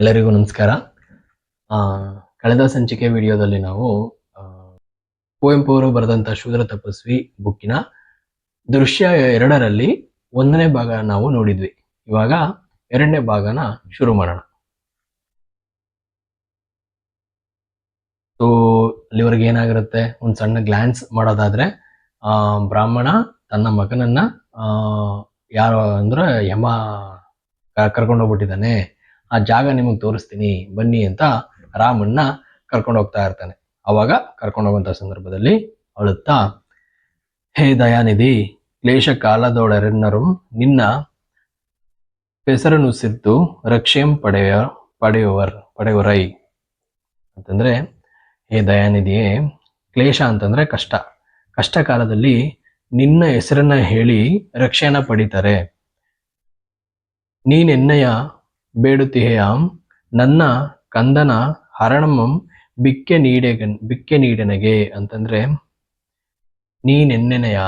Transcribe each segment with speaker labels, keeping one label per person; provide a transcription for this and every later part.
Speaker 1: ಎಲ್ಲರಿಗೂ ನಮಸ್ಕಾರ. ಕಳೆದ ಸಂಚಿಕೆ ವಿಡಿಯೋದಲ್ಲಿ ನಾವು ಕುವೆಂಪು ಅವರು ಬರೆದಂತ ಶೂದ್ರ ತಪಸ್ವಿ ಬುಕ್ಕಿನ ದೃಶ್ಯ ಎರಡರಲ್ಲಿ ಒಂದನೇ ಭಾಗ ನಾವು ನೋಡಿದ್ವಿ. ಇವಾಗ ಎರಡನೇ ಭಾಗನ ಶುರು ಮಾಡೋಣ. ಸೊ ಅಲ್ಲಿವರೆಗೆ ಏನಾಗಿರುತ್ತೆ? ಒಂದು ಸಣ್ಣ ಗ್ಲಾನ್ಸ್ ಮಾಡೋದಾದ್ರೆ, ಆ, ಬ್ರಾಹ್ಮಣ ತನ್ನ ಮಗನನ್ನ ಯಾರು ಅಂದ್ರೆ ಯಮ ಕರ್ಕೊಂಡು ಹೋಗ್ಬಿಟ್ಟಿದ್ದಾನೆ. ಆ ಜಾಗ ನಿಮಗೆ ತೋರಿಸ್ತೀನಿ, ಬನ್ನಿ ಅಂತ ರಾಮಣ್ಣ ಕರ್ಕೊಂಡು ಹೋಗ್ತಾ ಇರ್ತಾನೆ. ಅವಾಗ ಕರ್ಕೊಂಡು ಹೋಗುವಂತ ಸಂದರ್ಭದಲ್ಲಿ ಅಳುತ್ತಾ, ಹೇ ದಯಾನಿಧಿ ಕ್ಲೇಶ ಕಾಲದೊಳರೆನ್ನರು ನಿನ್ನ ಸಿದ್ದು ರಕ್ಷೆಂ ಪಡೆಯ, ಪಡೆಯುವರ್, ಪಡೆಯುವರೈ. ಅಂತಂದ್ರೆ, ಹೇ ದಯಾನಿಧಿಯೇ, ಕ್ಲೇಶ ಅಂತಂದ್ರೆ ಕಷ್ಟ. ಕಷ್ಟ ಕಾಲದಲ್ಲಿ ನಿನ್ನ ಹೆಸರನ್ನ ಹೇಳಿ ರಕ್ಷೆಯನ್ನ ಪಡಿತಾರೆ. ನೀನೆನ್ನಯ ಬೇಡುತ್ತಿಹೆಯಾಂ ನನ್ನ ಕಂದನ ಹರಣಮಂ ಬಿಕ್ಕೆ ನೀಡೆ ಬಿಕ್ಕೆ ನೀಡನಗೆ ಅಂತಂದ್ರೆ, ನೀನೆನ್ನೆನೆಯ,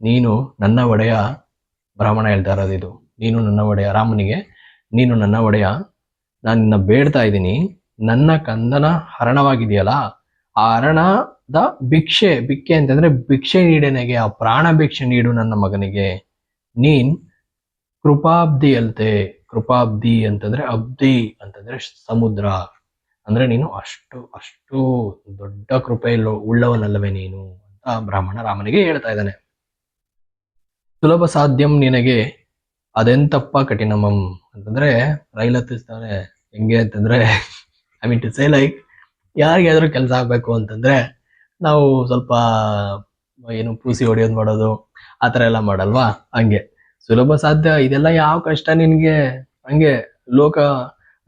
Speaker 1: ನೀನು ನನ್ನ ಒಡೆಯ, ಬ್ರಾಹ್ಮಣ ಹೇಳ್ತಾ ಇರೋದು ಇದು. ನೀನು ನನ್ನ ಒಡೆಯ, ರಾಮನಿಗೆ, ನೀನು ನನ್ನ ಒಡೆಯ, ನಾನು ನಿನ್ನ ಬೇಡ್ತಾ ಇದ್ದೀನಿ ನನ್ನ ಕಂದನ ಹರಣವಾಗಿದೆಯಲ್ಲ, ಆ ಹರಣದ ಭಿಕ್ಷೆ ಭಿಕ್ಷೆ ಅಂತಂದ್ರೆ ಭಿಕ್ಷೆ ನೀಡನೆಗೆ, ಆ ಪ್ರಾಣ ಭಿಕ್ಷೆ ನೀಡು ನನ್ನ ಮಗನಿಗೆ. ನೀನ್ ಕೃಪಾಬ್ದಿ ಕೃಪಾಬ್ದಿ ಅಂತಂದ್ರೆ ಅಬ್ಧಿ ಅಂತಂದ್ರೆ ಸಮುದ್ರ. ಅಂದ್ರೆ ನೀನು ಅಷ್ಟು ಅಷ್ಟು ದೊಡ್ಡ ಕೃಪೆ ಉಳ್ಳವನಲ್ಲವೇ ನೀನು ಅಂತ ಬ್ರಾಹ್ಮಣ ರಾಮನಿಗೆ ಹೇಳ್ತಾ ಇದ್ದಾನೆ. ಸುಲಭ ಸಾಧ್ಯಂ ನಿನಗೆ ಅದೆಂತಪ್ಪ ಕಠಿಣಮಂ ಅಂತಂದ್ರೆ ರೈಲ್ ಹತ್ತಿಸ್ತಾನೆ ಹೆಂಗೆ ಅಂತಂದ್ರೆ I mean to say like ಯಾರಿಗಾದ್ರೂ ಕೆಲಸ ಆಗ್ಬೇಕು ಅಂತಂದ್ರೆ ನಾವು ಸ್ವಲ್ಪ ಏನು ಪೂಸಿ ಹೊಡೆಯೋದು ಮಾಡೋದು, ಆ ಥರ ಎಲ್ಲ ಮಾಡಲ್ವಾ? ಹಂಗೆ. ಸುಲಭ ಸಾಧ್ಯ. ಇದೆಲ್ಲ ಯಾವ ಕಷ್ಟ ನಿನ್ಗೆ? ಹಂಗೆ ಲೋಕ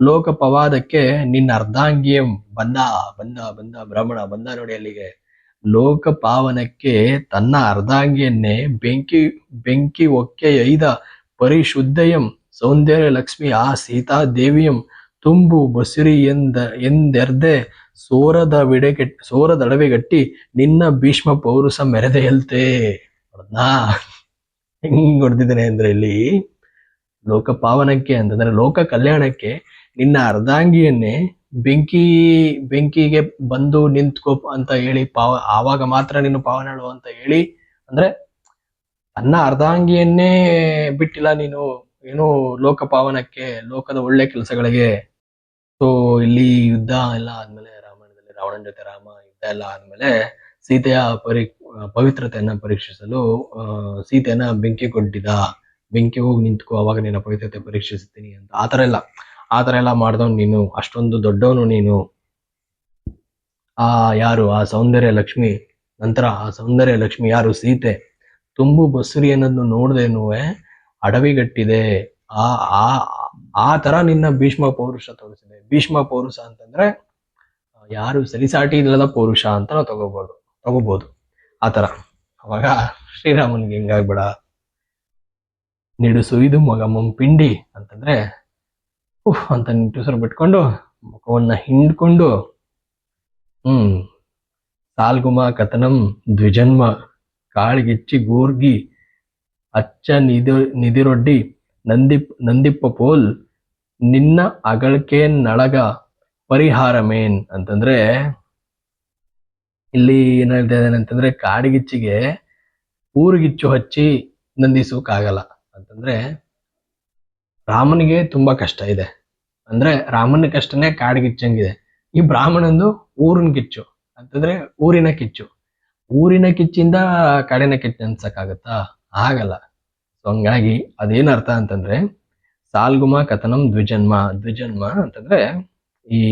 Speaker 1: ಲೋಕ ಪವಾದಕ್ಕೆ ನಿನ್ನ ಅರ್ಧಾಂಗಿಯ ಬಂದ ಬಂದ ಬಂದ, ಬ್ರಾಹ್ಮಣ ಬಂದ ನೋಡಿ ಅಲ್ಲಿಗೆ. ಲೋಕ ಪಾವನಕ್ಕೆ ತನ್ನ ಅರ್ಧಾಂಗಿಯನ್ನೇ ಬೆಂಕಿ ಬೆಂಕಿ ಒಕ್ಕೆ ಐದ ಪರಿಶುದ್ಧಯಂ, ಸೌಂದರ್ಯ ಲಕ್ಷ್ಮಿ ಆ ಸೀತಾ ದೇವಿಯಂ, ತುಂಬು ಬಸುರಿ ಎಂದ, ಎಂದೆರ್ದೆ ಸೋರದ ವಿಡೆಗೆಟ್ ಸೋರದಡವೆಗಟ್ಟಿ ನಿನ್ನ ಭೀಷ್ಮ ಪೌರುಷ ಮೆರೆದೆಯಲ್ತೆ? ಹೆಂಗ್ ಹೊಡೆದಿದ್ದಾನೆ ಅಂದ್ರೆ ಇಲ್ಲಿ ಲೋಕ ಪಾವನಕ್ಕೆ ಅಂತಂದ್ರೆ ಲೋಕ ಕಲ್ಯಾಣಕ್ಕೆ ನಿನ್ನ ಅರ್ಧಾಂಗಿಯನ್ನೇ ಬೆಂಕಿ, ಬೆಂಕಿಗೆ ಬಂದು ನಿಂತ್ಕೋ ಅಂತ ಹೇಳಿ ಪಾವ, ಆವಾಗ ಮಾತ್ರ ನೀನು ಪಾವನಾಳು ಅಂತ ಹೇಳಿ, ಅಂದ್ರೆ ತನ್ನ ಅರ್ಧಾಂಗಿಯನ್ನೇ ಬಿಟ್ಟಿಲ್ಲ ನೀನು, ಏನು ಲೋಕ ಪಾವನಕ್ಕೆ, ಲೋಕದ ಒಳ್ಳೆ ಕೆಲಸಗಳಿಗೆ. ಸೊ ಇಲ್ಲಿ ಯುದ್ಧ ಎಲ್ಲ ಆದ್ಮೇಲೆ, ರಾಮಾಯಣದಲ್ಲಿ ರಾವಣನ ಜೊತೆ ರಾಮ, ಯುದ್ಧ ಎಲ್ಲ ಆದ್ಮೇಲೆ ಸೀತೆಯ ಪರಿ ಪವಿತ್ರತೆಯನ್ನ ಪರೀಕ್ಷಿಸಲು ಆ, ಸೀತೆಯನ್ನ ಬೆಂಕಿ ಕೊಟ್ಟಿದ. ಬೆಂಕಿ ಹೋಗಿ ನಿಂತ್ಕೋ ಅವಾಗ ನಿನ್ನ ಪವಿತ್ರತೆ ಪರೀಕ್ಷಿಸ್ತೀನಿ ಅಂತ. ಆತರ ಎಲ್ಲ. ಆತರ ಎಲ್ಲ ಮಾಡ್ದವ್ನು ನೀನು. ಅಷ್ಟೊಂದು ದೊಡ್ಡವನು ನೀನು. ಆ ಯಾರು? ಆ ಸೌಂದರ್ಯ ಲಕ್ಷ್ಮಿ. ನಂತರ ಆ ಸೌಂದರ್ಯ ಲಕ್ಷ್ಮಿ ಯಾರು? ಸೀತೆ. ತುಂಬು ಬಸುರಿ ಅನ್ನೋದನ್ನು ನೋಡ್ದೇನು ಅಡವಿಗಟ್ಟಿದೆ. ಆ ಆ ಆ ತರ ನಿನ್ನ ಭೀಷ್ಮ ಪೌರುಷ ತೋರಿಸಿದೆ. ಭೀಷ್ಮ ಪೌರುಷ ಅಂತಂದ್ರೆ ಯಾರು ಸರಿಸಾಟಿ ಇಲ್ಲದ ಪೌರುಷ ಅಂತ ನಾವು ತಗೋಬಹುದು ತಗೋಬಹುದು ಆತರ ಅವಾಗ ಶ್ರೀರಾಮನಿಗೆ ಹೆಂಗಾಗ್ಬೇಡ ನಿಡುಸು ಇದು ಮಗಮ್ಮಂ ಪಿಂಡಿ ಅಂತಂದ್ರೆ, ಉಫ್ ಅಂತ ನಿಟ್ಟುಸರು ಬಿಟ್ಕೊಂಡು ಮುಖವನ್ನ ಹಿಂಡ್ಕೊಂಡು, ಹ್ಮ್, ಸಾಲ್ಗುಮ ಕಥನಂ ದ್ವಿಜನ್ಮ, ಕಾಳಿಗಿಚ್ಚಿ ಗೋರ್ಗಿ, ಅಚ್ಚ ನಿಧಿ, ನಿಧಿರೊಡ್ಡಿ ನಂದಿಪ್ ನಂದಿಪ್ಪ ಪೋಲ್ ನಿನ್ನ ಅಗಳಕೇನ್ ನಳಗ ಪರಿಹಾರ ಮೇನ್ ಅಂತಂದ್ರೆ ಇಲ್ಲಿ ಏನ್ ಹೇಳ್ತಾ ಇದ್ದಾನೆ ಅಂತಂದ್ರೆ ಕಾಡಿಗಿಚ್ಚಿಗೆ ಊರುಗಿಚ್ಚು ಹಚ್ಚಿ ನಂದಿಸೋಕ್ಕಾಗಲ್ಲ ಅಂತಂದ್ರೆ ರಾಮನಿಗೆ ತುಂಬಾ ಕಷ್ಟ ಇದೆ. ಅಂದ್ರೆ ರಾಮನ ಕಷ್ಟನೇ ಕಾಡಿಗಿಚ್ಚಂಗಿದೆ. ಈ ಬ್ರಾಹ್ಮಣಂದು ಊರಿನ ಕಿಚ್ಚು. ಅಂತಂದ್ರೆ ಊರಿನ ಕಿಚ್ಚು. ಊರಿನ ಕಿಚ್ಚಿಂದ ಕಾಡಿನ ಕಿಚ್ಚು ಅನ್ಸಕ್ಕಾಗತ್ತಾ ಆಗಲ್ಲ. ಸೊ ಹಂಗಾಗಿ ಅದೇನ್ ಅರ್ಥ ಅಂತಂದ್ರೆ ಸಾಲ್ಗುಮ ಕಥನಂ ದ್ವಿಜನ್ಮ. ದ್ವಿಜನ್ಮ ಅಂತಂದ್ರೆ ಈ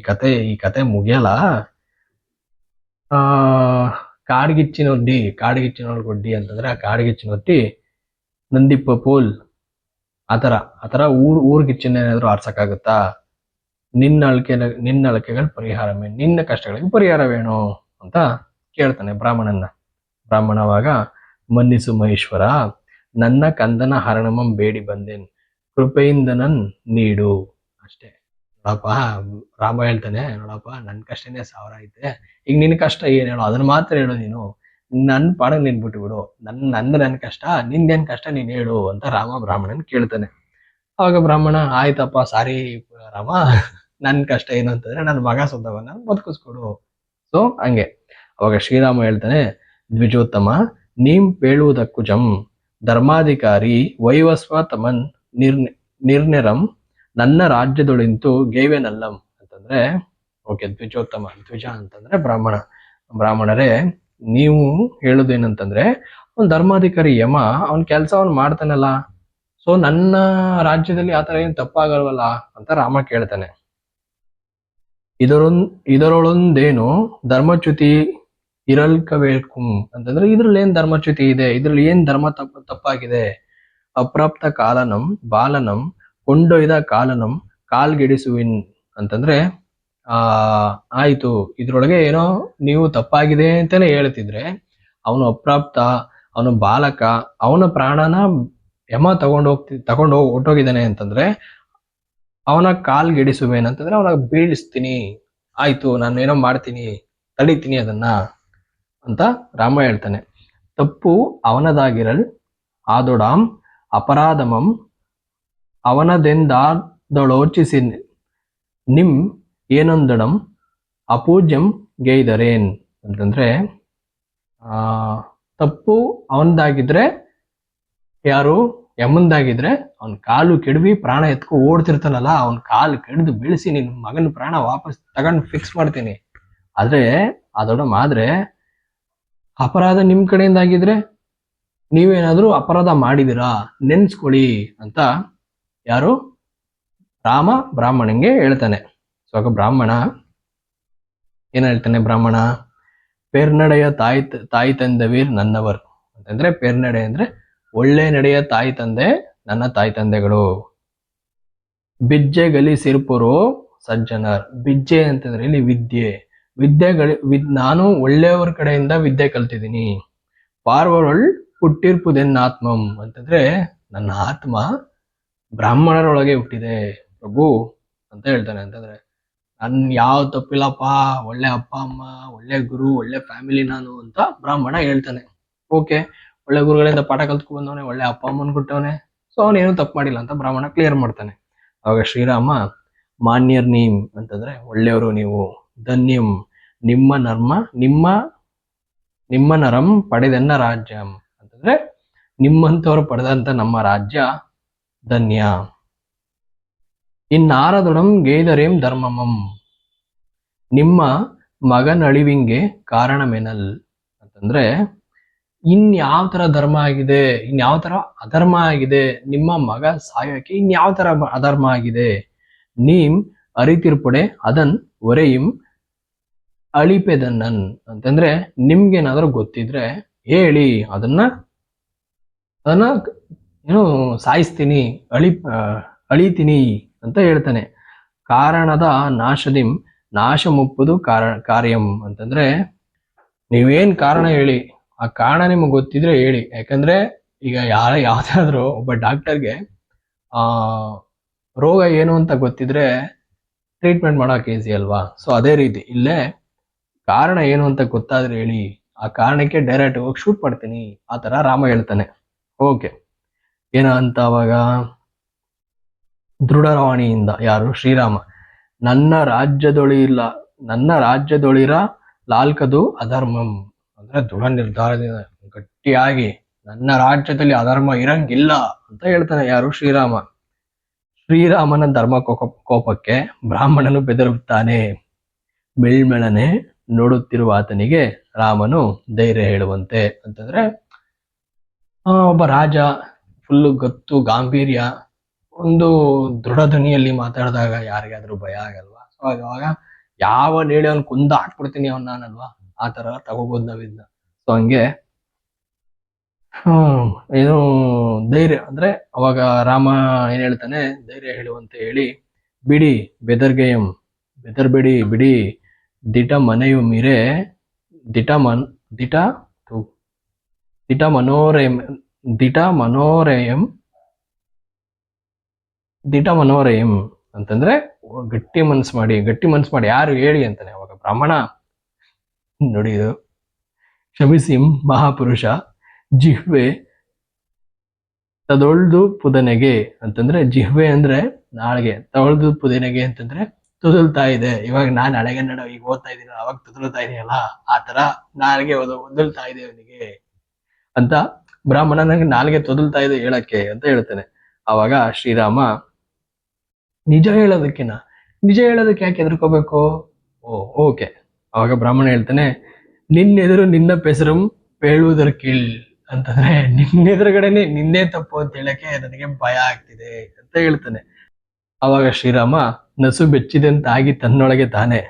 Speaker 1: ಕತೆ ಈ ಕತೆ ಮುಗಿಯಲ್ಲ. ಕಾಡ್ಗಿಚ್ಚಿನೊಡ್ಡಿ ಕಾಡ್ಗಿಚ್ಚಿನೊಡ್ಡಿ ಅಂತಂದ್ರೆ ಆ ಕಾಡ್ಗಿಚ್ಚಿನೊತ್ತಿ ನಂದಿಪ್ಪ ಪೋಲ್ ಆತರ ಆತರ ಊರ್, ಊರ್ಗಿಚ್ಚಿನ ಏನಾದ್ರು ಆರ್ಸಕ್ಕಾಗುತ್ತಾ ನಿನ್ನ ಅಳಕೆ, ನಿನ್ನ ಅಳಕೆಗಳ ಪರಿಹಾರ ಮೇ- ನಿನ್ನ ಕಷ್ಟಗಳಿಗೆ ಪರಿಹಾರವೇನು ಅಂತ ಕೇಳ್ತಾನೆ ಬ್ರಾಹ್ಮಣನ ಬ್ರಾಹ್ಮಣವಾಗ, ಮನ್ನಿಸು ಮಹೇಶ್ವರ, ನನ್ನ ಕಂದನ ಹರಣಮಂ ಬೇಡಿ ಬಂದೇನ್, ಕೃಪೆಯಿಂದ ನನ್ ನೀಡು. ಅಷ್ಟೇ. ನೋಡಪ್ಪ, ರಾಮ ಹೇಳ್ತಾನೆ, ನೋಡಪ್ಪ ನನ್ನ ಕಷ್ಟನೇ ಸಾವಿರ ಐತೆ ಈಗ ನಿನ್ನ ಕಷ್ಟ ಏನು ಹೇಳೋ ಅದನ್ನ ಮಾತ್ರ ಹೇಳು ನೀನು. ನನ್ನ ಪಾಡಗ್ ನೀನ್ ಬಿಟ್ಟು ಬಿಡು ನನ್ ನಂದು ನನ್ ಕಷ್ಟ ನಿಂದೇನ್ ಕಷ್ಟ ನೀನ್ ಹೇಳು ಅಂತ ರಾಮ ಬ್ರಾಹ್ಮಣನ್ ಕೇಳ್ತಾನೆ. ಅವಾಗ ಬ್ರಾಹ್ಮಣ, ಆಯ್ತಪ್ಪ, ಸಾರಿ ರಾಮ. ನನ್ನ ಕಷ್ಟ ಏನು ಅಂತಂದ್ರೆ ನನ್ನ ಮಗ ಸ್ವಂತವನ್ನ ಬದುಕಿಸ್ಕೊಡು. ಸೊ ಹಂಗೆ. ಅವಾಗ ಶ್ರೀರಾಮ ಹೇಳ್ತಾನೆ, ದ್ವಿಜೋತ್ತಮ, ನೀಂ ಪೇಳುವುದಕ್ಕೂ ಜಂ. ಧರ್ಮಾಧಿಕಾರಿ ವೈವಸ್ವ ತಮನ್ ನಿರ್ ನಿರ್ನಿರಂ. ನನ್ನ ರಾಜ್ಯದೊಳಿಂತು ಗೇವೆನಲ್ಲಂ. ಅಂತಂದ್ರೆ ಓಕೆ, ದ್ವಿಜೋತ್ತಮ, ದ್ವಿಜ ಅಂತಂದ್ರೆ ಬ್ರಾಹ್ಮಣ. ಬ್ರಾಹ್ಮಣರೇ, ನೀವು ಹೇಳುದೇನಂತಂದ್ರೆ ಒಂದು ಧರ್ಮಾಧಿಕಾರಿ ಯಮ, ಅವ್ನ್ ಕೆಲಸ ಅವ್ನ್ ಮಾಡ್ತಾನಲ್ಲ, ಸೊ ನನ್ನ ರಾಜ್ಯದಲ್ಲಿ ಆತರ ಏನ್ ತಪ್ಪಾಗಲ್ವಲ್ಲ ಅಂತ ರಾಮ ಕೇಳ್ತಾನೆ. ಇದರೊಂದ್, ಇದರೊಳೊಂದೇನು ಧರ್ಮಚ್ಯುತಿ ಇರಲ್ಕಬೇಕು ಅಂತಂದ್ರೆ ಇದ್ರಲ್ಲಿ ಏನ್ ಧರ್ಮಚ್ಯುತಿ ಇದೆ, ಇದ್ರಲ್ಲಿ ಏನ್ ಧರ್ಮ ತಪ್ಪ ತಪ್ಪಾಗಿದೆ? ಅಪ್ರಾಪ್ತ ಕಾಲನಂ, ಬಾಲನಂ, ಕೊಂಡೊಯ್ದ ಕಾಲನಂ, ಕಾಲ್ಗೆಡಿಸುವಿನ್ ಅಂತಂದ್ರೆ ಆಯ್ತು. ಇದ್ರೊಳಗೆ ಏನೋ ನೀವು ತಪ್ಪಾಗಿದೆ ಅಂತಾನೆ ಹೇಳ್ತಿದ್ರೆ, ಅವನು ಅಪ್ರಾಪ್ತ, ಅವನು ಬಾಲಕ, ಅವನ ಪ್ರಾಣನ ಯಮ ತಗೊಂಡು ಹೋಗ್ತಿ, ತಗೊಂಡು ಹೊಟ್ಟೋಗಿದ್ದಾನೆ ಅಂತಂದ್ರೆ, ಅವನ ಕಾಲ್ಗೆಡಿಸುವೇನ್ ಅಂತಂದ್ರೆ ಅವನ ಬೀಳಿಸ್ತೀನಿ, ಆಯ್ತು, ನಾನು ಏನೋ ಮಾಡ್ತೀನಿ, ತಡಿತೀನಿ ಅದನ್ನ ಅಂತ ರಾಮ ಹೇಳ್ತಾನೆ. ತಪ್ಪು ಅವನದಾಗಿರಲ್ ಆದೊಡಾಮ್ ಅಪರಾಧಮಂ ಅವನದೆಂದಾದೊಳೋಚಿಸಿ ನಿಮ್ ಏನೊಂದಡಂ ಅಪೂಜ್ಯಂ ಗೈದರೇನ್ ಅಂತಂದ್ರೆ ತಪ್ಪು ಅವನದಾಗಿದ್ರೆ ಯಾರು? ಯಮಂದಾಗಿದ್ರೆ ಅವನ್ ಕಾಲು ಕೆಡವಿ ಪ್ರಾಣ ಎತ್ಕೊ ಓಡ್ತಿರ್ತಾನಲ್ಲ, ಅವನ್ ಕಾಲು ಕೆಡ್ದು ಬೀಳಿಸಿ ನಿನ್ ಮಗನ ಪ್ರಾಣ ವಾಪಸ್ ತಗೊಂಡು ಫಿಕ್ಸ್ ಮಾಡ್ತೀನಿ. ಆದ್ರೆ ಅದೊಡ ಆದ್ರೆ ಅಪರಾಧ ನಿಮ್ ಕಡೆಯಿಂದ ಆಗಿದ್ರೆ ನೀವೇನಾದ್ರೂ ಅಪರಾಧ ಮಾಡಿದಿರಾ? ನೆನ್ಸ್ಕೊಳ್ಳಿ ಅಂತ ಯಾರು? ರಾಮ ಬ್ರಾಹ್ಮಣಂಗೆ ಹೇಳ್ತಾನೆ. ಸೊ ಬ್ರಾಹ್ಮಣ. ಏನ್ ಹೇಳ್ತಾನೆ, ಬ್ರಾಹ್ಮಣ? ಪೇರ್ನಡೆಯ ತಾಯಿ ತಾಯಿ ತಂದವೀರ್ ನನ್ನವರು. ಅಂತಂದ್ರೆ ಪೇರ್ನಡೆ ಅಂದ್ರೆ ಒಳ್ಳೆ ನಡೆಯ ತಾಯಿ ತಂದೆ, ನನ್ನ ತಾಯಿ ತಂದೆಗಳು. ಬಿಜ್ಜೆ ಗಲಿ ಸಿರ್ಪುರು ಸಜ್ಜನರ್. ಬಿಜ್ಜೆ ಅಂತಂದ್ರೆ ಇಲ್ಲಿ ವಿದ್ಯೆ. ವಿದ್ಯೆಗಳು ವಿದ್, ನಾನು ಒಳ್ಳೆಯವ್ರ ಕಡೆಯಿಂದ ವಿದ್ಯೆ ಕಲ್ತಿದ್ದೀನಿ. ಪಾರ್ವರೊಳ್ ಹುಟ್ಟಿರ್ಪುದೆನ್ ಆತ್ಮಂ ಅಂತಂದ್ರೆ ನನ್ನ ಆತ್ಮ ಬ್ರಾಹ್ಮಣರೊಳಗೆ ಹುಟ್ಟಿದೆ, ಪ್ರಭು ಅಂತ ಹೇಳ್ತಾನೆ ಅಂತಂದ್ರೆ. ನನ್ ಯಾವ ತಪ್ಪಿಲ್ಲಪ್ಪ, ಒಳ್ಳೆ ಅಪ್ಪ, ಅಮ್ಮ, ಒಳ್ಳೆ ಗುರು, ಒಳ್ಳೆ ಫ್ಯಾಮಿಲಿ ನಾನು ಅಂತ ಬ್ರಾಹ್ಮಣ ಹೇಳ್ತಾನೆ. ಓಕೆ ಒಳ್ಳೆ ಗುರುಗಳಿಂದ ಪಾಠ ಕಲ್ತ್ಕೊ ಬಂದವನೆ, ಒಳ್ಳೆ ಅಪ್ಪ, ಅಮ್ಮನ್ ಕೊಟ್ಟವನೆ. ಸೊ ಅವನೇನು ತಪ್ಪು ಮಾಡಿಲ್ಲ ಅಂತ ಬ್ರಾಹ್ಮಣ ಕ್ಲಿಯರ್ ಮಾಡ್ತಾನೆ. ಅವಾಗ ಶ್ರೀರಾಮ, ಮಾನ್ಯರ್ ನೀಮ್ ಅಂತಂದ್ರೆ, ಒಳ್ಳೆಯವರು ನೀವು, ಧನ್ಯಂ, ನಿಮ್ಮ ನರ್ಮ, ನಿಮ್ಮ ನಿಮ್ಮ ನರಂ ಪಡೆದನ್ನ ರಾಜ್ಯಂ ಅಂತಂದ್ರೆ ನಿಮ್ಮಂಥವ್ರು ಪಡೆದಂತ ನಮ್ಮ ರಾಜ್ಯ ಧನ್ಯ. ಇನ್ನಾರದೊಡಂ ಗೇದರೇಂ ಧರ್ಮಮಂ. ನಿಮ್ಮ ಮಗನಳಿವಿಂಗೆ ಕಾರಣವೇನಲ್? ಅಂತಂದ್ರೆ, ಇನ್ಯಾವ ತರ ಧರ್ಮ ಆಗಿದೆ, ಇನ್ಯಾವ ತರ ಅಧರ್ಮ ಆಗಿದೆ, ನಿಮ್ಮ ಮಗ ಸಾಯೋಕೆ ಇನ್ಯಾವ ತರ ಅಧರ್ಮ ಆಗಿದೆ ನೀಮ್ ಅರಿತಿರ್ಪಡೆ ಅದನ್ ಒರೆಯಿಂ ಅಳಿಪೆದನ್ನನ್ ಅಂತಂದ್ರೆ, ನಿಮ್ಗೇನಾದ್ರೂ ಗೊತ್ತಿದ್ರೆ ಹೇಳಿ, ಅದನ್ನ ಅದನ್ನ, ಏನು, ಸಾಯಿಸ್ತೀನಿ, ಅಳಿ ಅಳಿತೀನಿ. ಅಂತ ಹೇಳ್ತಾನೆ. ಕಾರಣದ ನಾಶದಿಂ ನಾಶ ಮುಪ್ಪುದು ಕಾರ ಕಾರ್ಯಂ ಅಂತಂದ್ರೆ ನೀವೇನ್ ಕಾರಣ ಹೇಳಿ, ಆ ಕಾರಣ ನಿಮ್ಗೆ ಗೊತ್ತಿದ್ರೆ ಹೇಳಿ. ಯಾಕಂದ್ರೆ ಈಗ ಯಾರ, ಯಾವ್ದಾದ್ರು ಒಬ್ಬ ಡಾಕ್ಟರ್ಗೆ, ಆ, ರೋಗ ಏನು ಅಂತ ಗೊತ್ತಿದ್ರೆ ಟ್ರೀಟ್ಮೆಂಟ್ ಮಾಡೋಕೆ ಈಸಿ ಅಲ್ವಾ? ಸೊ, ಅದೇ ರೀತಿ ಇಲ್ಲೇ ಕಾರಣ ಏನು ಅಂತ ಗೊತ್ತಾದ್ರೆ ಹೇಳಿ, ಆ ಕಾರಣಕ್ಕೆ ಡೈರೆಕ್ಟ್ ಹೋಗಿ ಶೂಟ್ ಮಾಡ್ತೀನಿ. ಆ ತರ ರಾಮ ಹೇಳ್ತಾನೆ. ಓಕೆ. ಏನ ಅಂತ ಅವಾಗ? ದೃಢವಾಣಿಯಿಂದ ಯಾರು? ಶ್ರೀರಾಮ. ನನ್ನ ರಾಜ್ಯದೊಳಿಲ್ಲ ನನ್ನ ರಾಜ್ಯದೊಳಿರ ಲಾಲ್ಕದು ಅಧರ್ಮಂ. ಅಂದ್ರೆ ದೃಢ ನಿರ್ಧಾರದಿಂದ ಗಟ್ಟಿಯಾಗಿ ನನ್ನ ರಾಜ್ಯದಲ್ಲಿ ಅಧರ್ಮ ಇರಂಗಿಲ್ಲ ಅಂತ ಹೇಳ್ತಾನೆ ಯಾರು? ಶ್ರೀರಾಮ. ಶ್ರೀರಾಮನ ಧರ್ಮ ಕೋಪ- ಕೋಪಕ್ಕೆ ಬ್ರಾಹ್ಮಣನು ಬೆದರುತ್ತಾನೆ. ಮೇಳ್ಮೇಳನೆ ನೋಡುತ್ತಿರುವ ಆತನಿಗೆ ರಾಮನು ಧೈರ್ಯ ಹೇಳುವಂತೆ. ಅಂತಂದ್ರೆ ಒಬ್ಬ ರಾಜ ಫುಲ್ಲು ಗತ್ತು, ಗಾಂಭೀರ್ಯ ಒಂದು ದೃಢ ಧ್ವನಿಯಲ್ಲಿ ಮಾತಾಡಿದಾಗ ಯಾರಿಗಾದ್ರೂ ಭಯ ಆಗಲ್ವಾ? ಸೊ ಅವಾಗ ಯಾವ ನೇಳಿ ಅವ್ನು ಕುಂದ ಹಾಕ್ಬಿಡ್ತೀನಿ ಅವ್ನ ನಾನಲ್ವಾ? ಆ ತರ ತಗೋಬೋದು ನಾವಿದ್ನ. ಸೊ ಹಂಗೆ. ಹ್ಮ್ ಏನು ಧೈರ್ಯ. ಅಂದ್ರೆ ಅವಾಗ ರಾಮ ಏನ್ ಹೇಳ್ತಾನೆ? ಧೈರ್ಯ ಹೇಳುವಂತ ಹೇಳಿ, ಬಿಡಿ, ಬೆದರ್ಗೆಯಂ, ಬೆದರ್ಬೇಡಿ, ಬಿಡಿ, ದಿಟ ಮನೆಯು ಮಿರೆ, ದಿಟ ಮನ್, ದಿಟ. ದಿಟ ಮನೋರಯಂ ದಿಟ ಮನೋರಯಂ ದಿಟ ಮನೋರಯಂ ಅಂತಂದ್ರೆ ಗಟ್ಟಿ ಮನ್ಸು ಮಾಡಿ, ಗಟ್ಟಿ ಮನ್ಸ್ ಮಾಡಿ ಯಾರು ಹೇಳಿ ಅಂತಾನೆ, ಅವಾಗ ಬ್ರಾಹ್ಮಣ. ನೋಡಿ ಶಮಿಸಿಂ ಮಹಾಪುರುಷ, ಜಿಹ್ವೆ ತದೊಳ್ದು ಪುದನೆಗೆ ಅಂತಂದ್ರೆ, ಜಿಹ್ವೆ ಅಂದ್ರೆ ನಾಳೆಗೆ ತಗೊಳ್ದು ಪುದನೆಗೆ ಅಂತಂದ್ರೆ ತುದುಲ್ತಾ ಇದೆ. ಇವಾಗ ನಾನ್ ಹಳೆಗನ್ನಡ ಈಗ ಓದ್ತಾ ಇದೀನಿ ಅವಾಗ ತುದುಲ್ತಾ ಇದೆಯಲ್ಲ ಆ ತರ ಓದು ಒದಲ್ತಾ ಇದೆ ಅವನಿಗೆ ಅಂತ ಬ್ರಾಹ್ಮಣ ನನಗೆ ನಾಲ್ಗೆ ತೊದಲ್ತಾ ಇದೆ ಹೇಳಕ್ಕೆ ಅಂತ ಹೇಳ್ತಾನೆ. ಅವಾಗ ಶ್ರೀರಾಮ ನಿಜ ಹೇಳೋದಕ್ಕಿನ್ನ. ನಿಜ ಹೇಳೋದಕ್ಕೆ ಯಾಕೆ ಹೆದರ್ಕೋಬೇಕು? ಓ, ಓಕೆ. ಅವಾಗ ಬ್ರಾಹ್ಮಣ ಹೇಳ್ತಾನೆ, ನಿನ್ನೆದುರು ನಿನ್ನ ಪೆಸರಂ ಹೇಳುವುದರ ಕೀಳ್ ಅಂತಂದ್ರೆ, ನಿನ್ನೆದುರುಗಡೆನೆ ನಿನ್ನೆ ತಪ್ಪು ಅಂತ ಹೇಳಕ್ಕೆ ನನಗೆ ಭಯ ಆಗ್ತಿದೆ ಅಂತ ಹೇಳ್ತಾನೆ. ಅವಾಗ ಶ್ರೀರಾಮ, ನಸು ಬೆಚ್ಚಿದೆ ಅಂತಾಗಿ ತನ್ನೊಳಗೆ ತಾನೆ.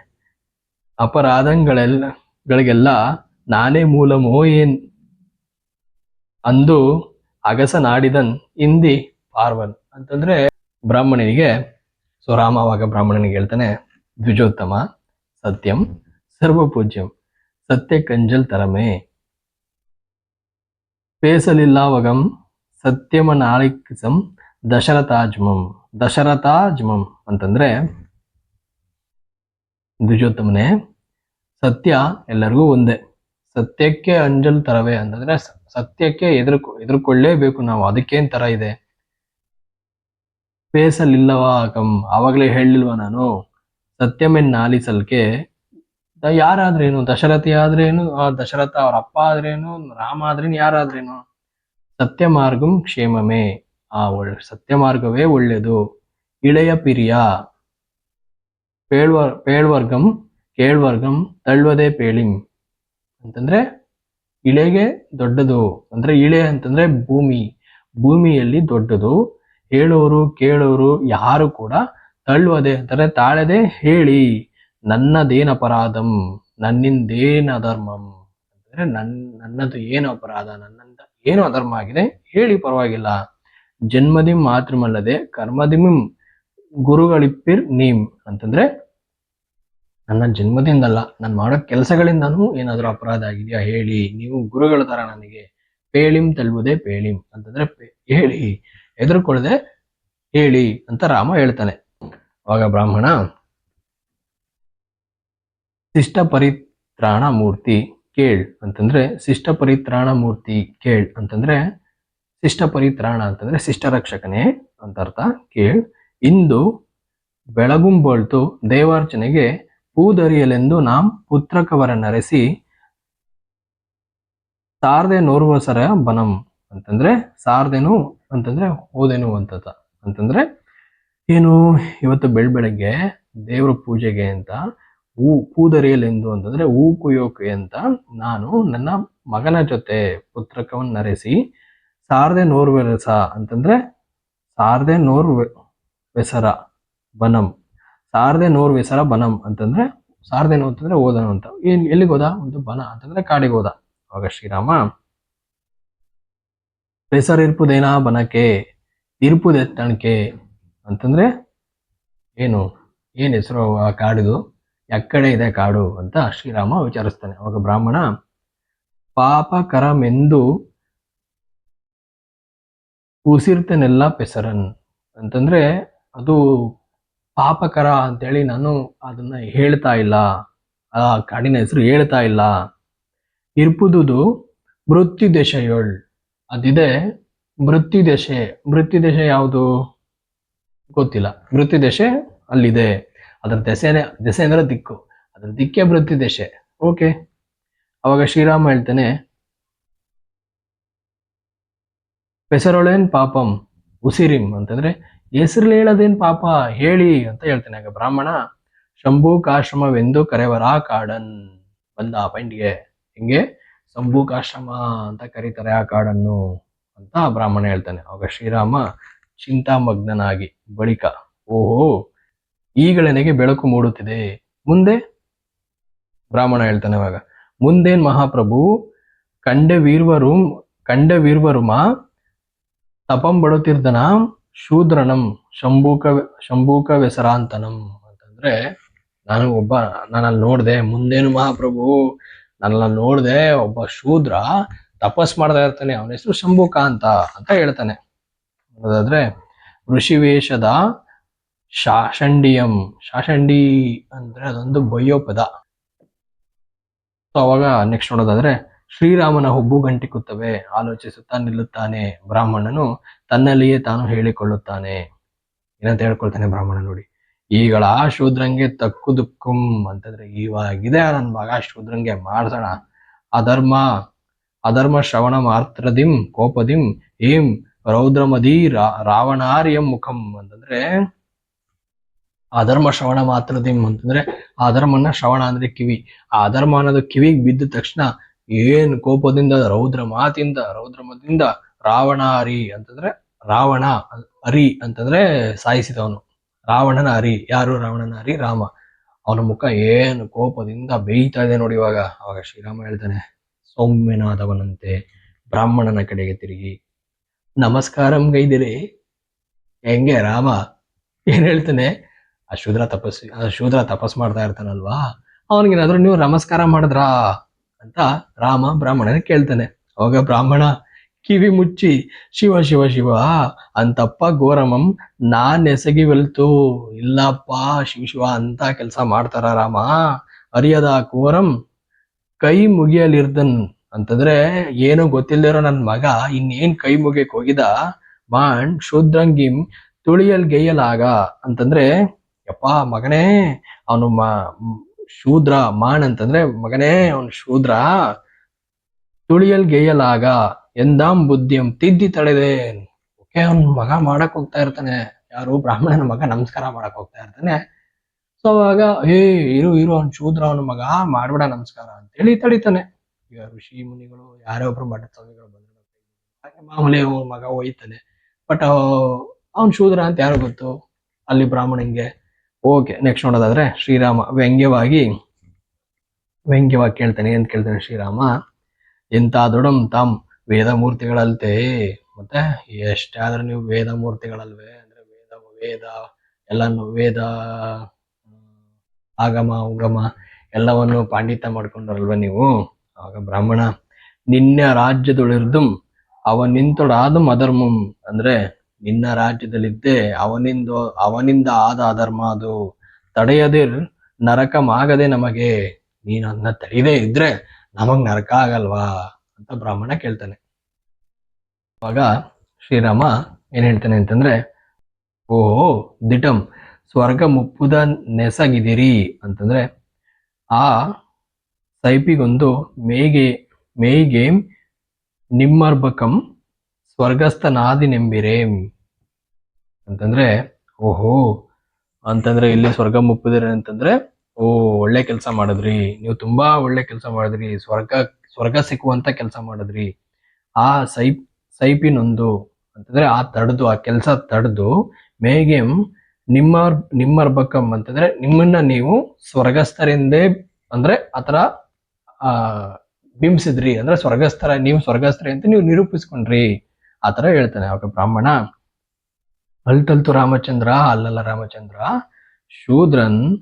Speaker 1: ಅಪರಾಧಗಳೆಲ್ಲ ಗಳಿಗೆಲ್ಲ ನಾನೇ ಮೂಲಮೋ ಏನ್? ಅಂದು ಅಗಸನಾಡಿದನ್ ಇಂದಿ ಪಾರ್ವನ್ ಅಂತಂದ್ರೆ ಬ್ರಾಹ್ಮಣನಿಗೆ ಸೊ ರಾಮ ಅವಾಗ ಬ್ರಾಹ್ಮಣನಿಗೆ ಹೇಳ್ತಾನೆ, ದ್ವಿಜೋತ್ತಮ, ಸತ್ಯಂ, ಸರ್ವಪೂಜ್ಯಂ, ಸತ್ಯ ಕಂಜಲ್ ತರಮೆ. ಪೇಸಲಿಲ್ಲಾವಗಂ, ಸತ್ಯಮ ನಾಳಿಕಸಂ ದಶರಥಾಜ್ಮಂ ದಶರಥಾಜ್ಮಂ ಅಂತಂದ್ರೆ ದ್ವಿಜೋತ್ತಮನೇ. ಸತ್ಯ ಎಲ್ಲರಿಗೂ ಒಂದೇ. ಸತ್ಯಕ್ಕೆ ಅಂಜಲ್ ತರವೇ ಅಂತಂದ್ರೆ ಸತ್ಯಕ್ಕೆ ಎದುರು ಎದುರ್ಕೊಳ್ಳೇಬೇಕು ನಾವು. ಅದಕ್ಕೇನ್ ತರ ಇದೆ? ಪೇಸಲಿಲ್ಲವಾ ಕಂ ಆವಾಗಲೇ ಹೇಳಿಲ್ವಾ ನಾನು? ಸತ್ಯಮೆನ್ ನಾಲಿಸಲ್ಕೆ ಯಾರಾದ್ರೇನು? ದಶರಥಿ ಆದ್ರೇನು? ಆ ದಶರಥ ಅವ್ರ ಅಪ್ಪ ಆದ್ರೇನು? ರಾಮ ಆದ್ರೇನು? ಯಾರಾದ್ರೇನು ಸತ್ಯ ಮಾರ್ಗಂ ಕ್ಷೇಮಮೇ. ಆ ಒಳ್ಳೆ ಸತ್ಯ ಮಾರ್ಗವೇ ಒಳ್ಳೆಯದು ಇಳೆಯ ಪಿರಿಯ. ಪೇಳ್ವರ್ ಪೇಳ್ವರ್ಗಂ, ಕೇಳ್ವರ್ಗಂ, ತಳ್ವದೆ ಪೇಳಿಂ. ಅಂತಂದ್ರೆ, ಇಳೆಗೆ ದೊಡ್ಡದು. ಅಂದ್ರೆ ಇಳೆ ಅಂತಂದ್ರೆ ಭೂಮಿ. ಭೂಮಿಯಲ್ಲಿ ದೊಡ್ಡದು. ಹೇಳೋರು ಕೇಳೋರು, ಯಾರು ಕೂಡ ತಳ್ಳುವದೆ ಅಂತಾರೆ, ತಾಳದೆ ಹೇಳಿ, ನನ್ನದೇನ ಅಪರಾಧಂ, ನನ್ನಿಂದೇನ ಅಧರ್ಮಂ. ಅಂದ್ರೆ ನನ್, ನನ್ನದು ಏನು ಅಪರಾಧ, ನನ್ನಂತ ಏನು ಅಧರ್ಮ ಆಗಿದೆ, ಹೇಳಿ ಪರವಾಗಿಲ್ಲ. ಜನ್ಮದಿಂ ಮಾತ್ರಮಲ್ಲದೆ ಕರ್ಮದಿಮಿಂ ಗುರುಗಳಿಪ್ಪಿರ್ ನೀಮ್ ಅಂತಂದ್ರೆ, ನನ್ನ ಜನ್ಮದಿಂದಲ್ಲ, ನಾನು ಮಾಡೋ ಕೆಲಸಗಳಿಂದನೂ ಏನಾದರೂ ಅಪರಾಧ ಆಗಿದೆಯಾ, ಹೇಳಿ. ನೀವು ಗುರುಗಳ ತರ ನನಗೆ ಪೇಳಿಂ ತಳ್ಳುವುದೇ ಪೇಳಿಂ ಅಂತಂದ್ರೆ ಹೇಳಿ. ಹೆದರ್ಕೊಳ್ಳದೆ ಹೇಳಿ ಅಂತ ರಾಮ ಹೇಳ್ತಾನೆ. ಅವಾಗ ಬ್ರಾಹ್ಮಣ ಶಿಷ್ಟ ಪರಿತ್ರಾಣ ಮೂರ್ತಿ ಕೇಳ್ ಅಂತಂದ್ರೆ ಶಿಷ್ಟ ಪರಿತ್ರಾಣ ಮೂರ್ತಿ ಕೇಳ್ ಅಂತಂದ್ರೆ ಶಿಷ್ಟ ಪರಿತ್ರಾಣ ಅಂತಂದ್ರೆ ಶಿಷ್ಟ ರಕ್ಷಕನೇ ಅಂತ ಅರ್ಥ, ಕೇಳ್. ಇಂದು ಬೆಳಗುಂಬೊಳ್ತು ದೇವಾರ್ಚನೆಗೆ ಪೂದರಿಯಲೆಂದು ನಾಂ ಪುತ್ರಕವರ ನರೆಸಿ ಸಾರ್ದೆ ನೋರ್ವಸರ ಬನಂ ಅಂತಂದ್ರೆ, ಸಾರ್ದೆನು ಅಂತಂದ್ರೆ ಹೋದೆನು ಅಂತತ ಅಂತಂದ್ರೆ ಏನು ಇವತ್ತು ಬೆಳ್ ಬೆಳಗ್ಗೆ ದೇವ್ರ ಪೂಜೆಗೆ ಅಂತ ಹೂ ಪೂದರಿಯಲೆಂದು ಅಂತಂದ್ರೆ ಹೂ ಕುಯ್ಯೋಕೆ ಅಂತ ನಾನು ನನ್ನ ಮಗನ ಜೊತೆ ಪುತ್ರಕವನ್ನು ನರೆಸಿ ಸಾರದೆ ಸಾರ್ದೆ ನೋರ್ವೆರಸ ಅಂತಂದ್ರೆ ಸಾರದೆ ನೋರ್ ವೆಸರ ಬನಂ. ಸಾರದೆ ನೋರ್ ವೆಸರ ಬನಂ ಅಂತಂದ್ರೆ ಸಾರ್ದೇನು ಅಂತಂದ್ರೆ ಓದನು ಅಂತ. ಏನ್ ಎಲ್ಲಿಗೆ ಹೋದ ಒಂದು ಬನ ಅಂತಂದ್ರೆ ಕಾಡಿಗೆ ಹೋದ ಅವಾಗ ಶ್ರೀರಾಮ ಬೆಸರಿರ್ಪುದೇನಾ ಬನಕ್ಕೆ ಇರ್ಪುದೆತ್ತಣಿಕೆ ಅಂತಂದ್ರೆ ಏನು, ಏನ್ ಹೆಸರು ಆ ಕಾಡಿದು? ಎಕ್ಕಡೆ ಇದೆ ಕಾಡು ಅಂತ ಶ್ರೀರಾಮ ವಿಚಾರಿಸ್ತಾನೆ. ಅವಾಗ ಬ್ರಾಹ್ಮಣ, ಪಾಪಕರಮೆಂದು ಕೂಸಿರ್ತೇನೆಲ್ಲ ಪೆಸರನ್ ಅಂತಂದ್ರೆ ಅದು ಪಾಪಕರ ಅಂತೇಳಿ ನಾನು ಅದನ್ನ ಹೇಳ್ತಾ ಇಲ್ಲ. ಆ ಕಾಡಿನ ಹೆಸರು ಹೇಳ್ತಾ ಇಲ್ಲ. ಇರ್ಪುದುದು ಮೃತ್ಯು ದಶೆಯೊಳ್ ಅದಿದೆ ಮೃತ್ಯು ದಶೆ ಮೃತ್ಯು ದಶೆ ಯಾವುದು? ಗೊತ್ತಿಲ್ಲ. ಮೃತ್ಯು ದಶೆ ಅಲ್ಲಿದೆ. ಅದರ ದೆಸೆನೆ, ದೆಸೆ ಅಂದ್ರೆ ದಿಕ್ಕು. ಅದರ ದಿಕ್ಕೆ ಮೃತ್ಯು ದಶೆ ಓಕೆ. ಅವಾಗ ಶ್ರೀರಾಮ ಹೇಳ್ತಾನೆ, ಪೆಸರೊಳೇನ್ ಪಾಪಂ, ಉಸಿರಿಂ ಅಂತಂದ್ರೆ, ಹೆಸರಲ್ಲಿ ಹೇಳೋದೇನ್ ಪಾಪ? ಹೇಳಿ ಅಂತ ಹೇಳ್ತಾನೆ. ಆಗ ಬ್ರಾಹ್ಮಣ ಶಂಭೂಕಾಶ್ರಮವೆಂದು ಕರೆವರ, ಕಾಡನ್, ಬಂದ ಪಾಯಿಂಟ್ಗೆ ಹಿಂಗೆ? ಶಂಭೂಕಾಶ್ರಮ ಅಂತ ಕರೀತಾರೆ ಆ ಕಾಡನ್ನು ಅಂತ ಬ್ರಾಹ್ಮಣ ಹೇಳ್ತಾನೆ. ಅವಾಗ ಶ್ರೀರಾಮ ಚಿಂತಾಮಗ್ನನಾಗಿ ಬಳಿಕ, ಓಹೋ, ಈಗಳೆನೆಗೆ ಬೆಳಕು ಮೂಡುತ್ತಿದೆ. ಮುಂದೆ? ಬ್ರಾಹ್ಮಣ ಹೇಳ್ತಾನೆ ಅವಾಗ ಮುಂದೇನ್ ಮಹಾಪ್ರಭು? ಕಂಡ ವೀರ್ವರು ಕಂಡ ವೀರ್ವರುಮ ತಪಂ ಬಡುತ್ತಿರ್ದನ ಶೂದ್ರನಂ, ಶಂಭೂಕ ಶಂಭೂಕ ವ್ಯಸರಾಂತನಂ ಅಂತಂದ್ರೆ, ನಾನು ಒಬ್ಬ ನಾನು ಅಲ್ಲಿ ನೋಡ್ದೆ, ಮುಂದೇನು ಮಹಾಪ್ರಭು? ನನ್ನ ನೋಡ್ದೆ ಒಬ್ಬ ಶೂದ್ರ ತಪಸ್ ಮಾಡ್ತಾ ಇರ್ತಾನೆ, ಅವನ ಹೆಸರು ಶಂಭುಕ ಅಂತ ಅಂತ ಹೇಳ್ತಾನೆ. ಅದಾದ್ರೆ ಋಷಿವೇಷದ ಶಾಷಂಡಿಯಂ, ಶಾಷಂಡಿ ಅಂದ್ರೆ ಅದೊಂದು ಬಯ್ಯೋ ಪದ ಸೊ ಅವಾಗ ನೆಕ್ಸ್ಟ್ ನೋಡೋದಾದ್ರೆ, ಶ್ರೀರಾಮನ ಹುಬ್ಬು ಗಂಟಿಕುತ್ತವೆ, ಆಲೋಚಿಸುತ್ತಾ ನಿಲ್ಲುತ್ತಾನೆ, ಬ್ರಾಹ್ಮಣನು ತನ್ನಲ್ಲಿಯೇ ತಾನು ಹೇಳಿಕೊಳ್ಳುತ್ತಾನೆ, ಏನಂತ ಹೇಳ್ಕೊಳ್ತಾನೆ ಬ್ರಾಹ್ಮಣ ನೋಡಿ. ಈಗಳ ಶೂದ್ರಂಗೆ ತಕ್ಕು ದುಕ್ಕುಂ ಅಂತಂದ್ರೆ ಇವಾಗಿದೆ ನನ್ನ ಮಗ ಶೂದ್ರಂಗೆ ಮಾಡ್ಸೋಣ. ಅಧರ್ಮ ಅಧರ್ಮ ಶ್ರವಣ ಮಾತ್ರದಿಂ, ಕೋಪದಿಂ ಏಂ ರೌದ್ರಮದಿ ರಾವಣಾರ್ಯಂ ಮುಖಂ ಅಂತಂದ್ರೆ ಅಧರ್ಮ ಶ್ರವಣ ಮಾತ್ರದಿಂ ಅಂತಂದ್ರೆ ಆ ಅಧರ್ಮನ ಶ್ರವಣ ಅಂದ್ರೆ ಕಿವಿ. ಆ ಅಧರ್ಮ ಅನ್ನೋದು ಕಿವಿಗೆ ಬಿದ್ದ ತಕ್ಷಣ ಏನ್ ಕೋಪದಿಂದ, ರೌದ್ರ ಮಾತಿಂದ, ರೌದ್ರಮದಿಂದ ರಾವಣಾರಿ ಅಂತಂದ್ರೆ ರಾವಣ, ಅರಿ ಅಂತಂದ್ರೆ ಸಾಯಿಸಿದವನು. ರಾವಣನ ಅರಿ ಯಾರು ರಾವಣನ ಹರಿ ರಾಮ. ಅವನ ಮುಖ ಏನು ಕೋಪದಿಂದ ಬೇಯ್ತಾ ಇದೆ ನೋಡಿ ಇವಾಗ. ಅವಾಗ ಶ್ರೀರಾಮ ಹೇಳ್ತಾನೆ, ಸೌಮ್ಯನಾದವನಂತೆ, ಬ್ರಾಹ್ಮಣನ ಕಡೆಗೆ ತಿರುಗಿ. ನಮಸ್ಕಾರಂ ಗೈದಿರಿ. ಹೆಂಗೆ ರಾಮ? ಏನ್ ಹೇಳ್ತಾನೆ? ಆ ಶೂದ್ರ ತಪಸ್ವಿ ಆ ಶೂದ್ರ ತಪಸ್ ಮಾಡ್ತಾ ಇರ್ತಾನಲ್ವಾ? ಅವನಿಗೇನಾದ್ರೂ ನೀವು ನಮಸ್ಕಾರ ಮಾಡಿದ್ರಾ? ಅಂತ ರಾಮ ಬ್ರಾಹ್ಮಣನ ಕೇಳ್ತಾನೆ. ಅವಾಗ ಬ್ರಾಹ್ಮಣ ಕಿವಿ ಮುಚ್ಚಿ, ಶಿವ ಶಿವ ಶಿವ ಅಂತಪ್ಪ ಗೋರಮಂ, ನಾನ್ ಎಸಗಿವೆಲ್ತು ಇಲ್ಲಪ್ಪ, ಶಿವ ಶಿವ, ಅಂತ ಕೆಲಸ ಮಾಡ್ತಾರ ರಾಮ. ಅರಿಯದ ಕೋರಂ ಕೈ ಮುಗಿಯಲಿರ್ದನ್. ಅಂತಂದ್ರೆ ಏನು ಗೊತ್ತಿಲ್ಲದಿರೋ ನನ್ನ ಮಗ ಇನ್ನೇನ್ ಕೈ ಮುಗಿಯಕ್ ಹೋಗಿದ? ಮಾಣ್ ಶೂದ್ರಂಗಿಂ ತುಳಿಯಲ್ ಗೆಯ್ಯಲಾಗ. ಅಂತಂದ್ರೆ, ಯಪ್ಪ ಮಗನೇ, ಅವನು ಮ, ಶೂದ್ರ ಮಾಣ್ ಅಂತಂದ್ರೆ ಮಗನೇ, ಅವನು ಶೂದ್ರ. ತುಳಿಯಲ್ ಗೇಯಲಾಗ ಎಂದಾಂ ಬುದ್ಧಿಯಂ ತಿದ್ದಿ ತಡೆದೆ ಓಕೆ, ಅವ್ನ ಮಗ ಮಾಡಕ್ ಹೋಗ್ತಾ ಇರ್ತಾನೆ. ಯಾರು ಬ್ರಾಹ್ಮಣನ ಮಗ ನಮಸ್ಕಾರ ಮಾಡಕ್ ಹೋಗ್ತಾ ಇರ್ತಾನೆ. ಸೊ ಅವಾಗ ಏ ಇರು ಇರು, ಅವ್ನ್ ಶೂದ್ರ, ಅವನ ಮಗ, ಮಾಡ್ಬೇಡ ನಮಸ್ಕಾರ ಅಂತೇಳಿ ತಡಿತಾನೆ. ಈಗ ಋಷಿ ಮುನಿಗಳು, ಯಾರೇ ಒಬ್ರು ಮಠ ಸ್ವಾಮಿಗಳು ಬಂದ್ರು. ಹಾಗೆ ಮಾಮೂಲಿ ಅವನ ಮಗ ಒಯ್ತಾನೆ. ಬಟ್ ಅವ್ನ್ ಶೂದ್ರ ಅಂತ ಯಾರು ಗೊತ್ತು? ಅಲ್ಲಿ ಬ್ರಾಹ್ಮಣಂಗೆ, ಓಕೆ ನೆಕ್ಸ್ಟ್ ನೋಡೋದಾದ್ರೆ ಶ್ರೀರಾಮ, ವ್ಯಂಗ್ಯವಾಗಿ ವ್ಯಂಗ್ಯವಾಗಿ ಕೇಳ್ತಾನೆ. ಅಂತ ಕೇಳ್ತಾನೆ ಶ್ರೀರಾಮ? ಎಂತ ದೊಡಂ ತಾಮ್ ವೇದ ಮೂರ್ತಿಗಳಲ್ತೆ ಮತ್ತೆ ಎಷ್ಟಾದ್ರೂ ನೀವು ವೇದ ಮೂರ್ತಿಗಳಲ್ವೇ ಅಂದ್ರೆ ವೇದ ವೇದ, ಎಲ್ಲಾನು ವೇದ ಆಗಮ, ಉಗಮ ಎಲ್ಲವನ್ನು ಪಾಂಡಿತ್ಯ ಮಾಡ್ಕೊಂಡ್ರಲ್ವ ನೀವು? ಆಗ ಬ್ರಾಹ್ಮಣ, ನಿನ್ನ ರಾಜ್ಯದೊಳಿರ್ದು ಅವ ನಿಂತೊಡಾದ ಅಧರ್ಮಂ. ಅಂದ್ರೆ ನಿನ್ನ ರಾಜ್ಯದಲ್ಲಿದ್ದೆ ಅವನಿಂದ ಅವನಿಂದ ಆದ ಅಧರ್ಮ ಅದು. ತಡೆಯದಿರ್ ನರಕಮಾಗದೆ ನಮಗೆ. ನೀನ್ ಅದನ್ನ ತಡೆಯದೇ ಇದ್ರೆ ನಮಗ್ ನರಕ ಆಗಲ್ವಾ? ಅಂತ ಬ್ರಾಹ್ಮಣ ಕೇಳ್ತಾನೆ. ಅವಾಗ ಶ್ರೀರಾಮ ಏನ್ ಹೇಳ್ತಾನೆ ಅಂತಂದ್ರೆ, ಓಹೋ, ದಿಟಂ, ಸ್ವರ್ಗ ಮುಪ್ಪುದ ನೆಸಗಿದಿರಿ ಅಂತಂದ್ರೆ, ಆ ಸೈಪಿಗೊಂದು ಮೇಗೆ ಮೇಗೆ ನಿಮ್ಮರ್ಬಕಂ ಸ್ವರ್ಗಸ್ಥನಾದಿನೆಂಬಿರೇಂ ಅಂತಂದ್ರೆ, ಓಹೋ, ಅಂತಂದ್ರೆ ಇಲ್ಲಿ ಸ್ವರ್ಗ ಮುಪ್ಪಿದಿರಿ ಅಂತಂದ್ರೆ ಓ ಒಳ್ಳೆ ಕೆಲಸ ಮಾಡಿದ್ರಿ, ನೀವು ತುಂಬಾ ಒಳ್ಳೆ ಕೆಲಸ ಮಾಡಿದ್ರಿ ಸ್ವರ್ಗ ಸ್ವರ್ಗ ಸಿಕ್ಕುವಂತ ಕೆಲಸ ಮಾಡಿದ್ರಿ. ಆ ಸೈ ಸೈಪಿನೊಂದು ಅಂತಂದ್ರೆ ಆ ತಡೆದು, ಆ ಕೆಲಸ ತಡೆದು ಮೇಗೆಂ ನಿಮ್ಮ ನಿಮ್ಮರ್ಬಕಂ ಅಂತಂದ್ರೆ ನಿಮ್ಮನ್ನ ನೀವು ಸ್ವರ್ಗಸ್ಥರಿಂದೇ ಅಂದ್ರೆ ಆತರ ಆ, ಬಿಂಬಿಸಿದ್ರಿ ಅಂದ್ರೆ ಸ್ವರ್ಗಸ್ಥರ, ನೀವು ಸ್ವರ್ಗಸ್ಥರ ಅಂತ ನೀವು ನಿರೂಪಿಸ್ಕೊಂಡ್ರಿ. ಆತರ ಹೇಳ್ತಾನೆ ಅವಾಗ ಬ್ರಾಹ್ಮಣ. ಅಲ್ತಲ್ತು ರಾಮಚಂದ್ರ, ಅಲ್ಲಲ್ಲ ರಾಮಚಂದ್ರ, ಶೂದ್ರನ್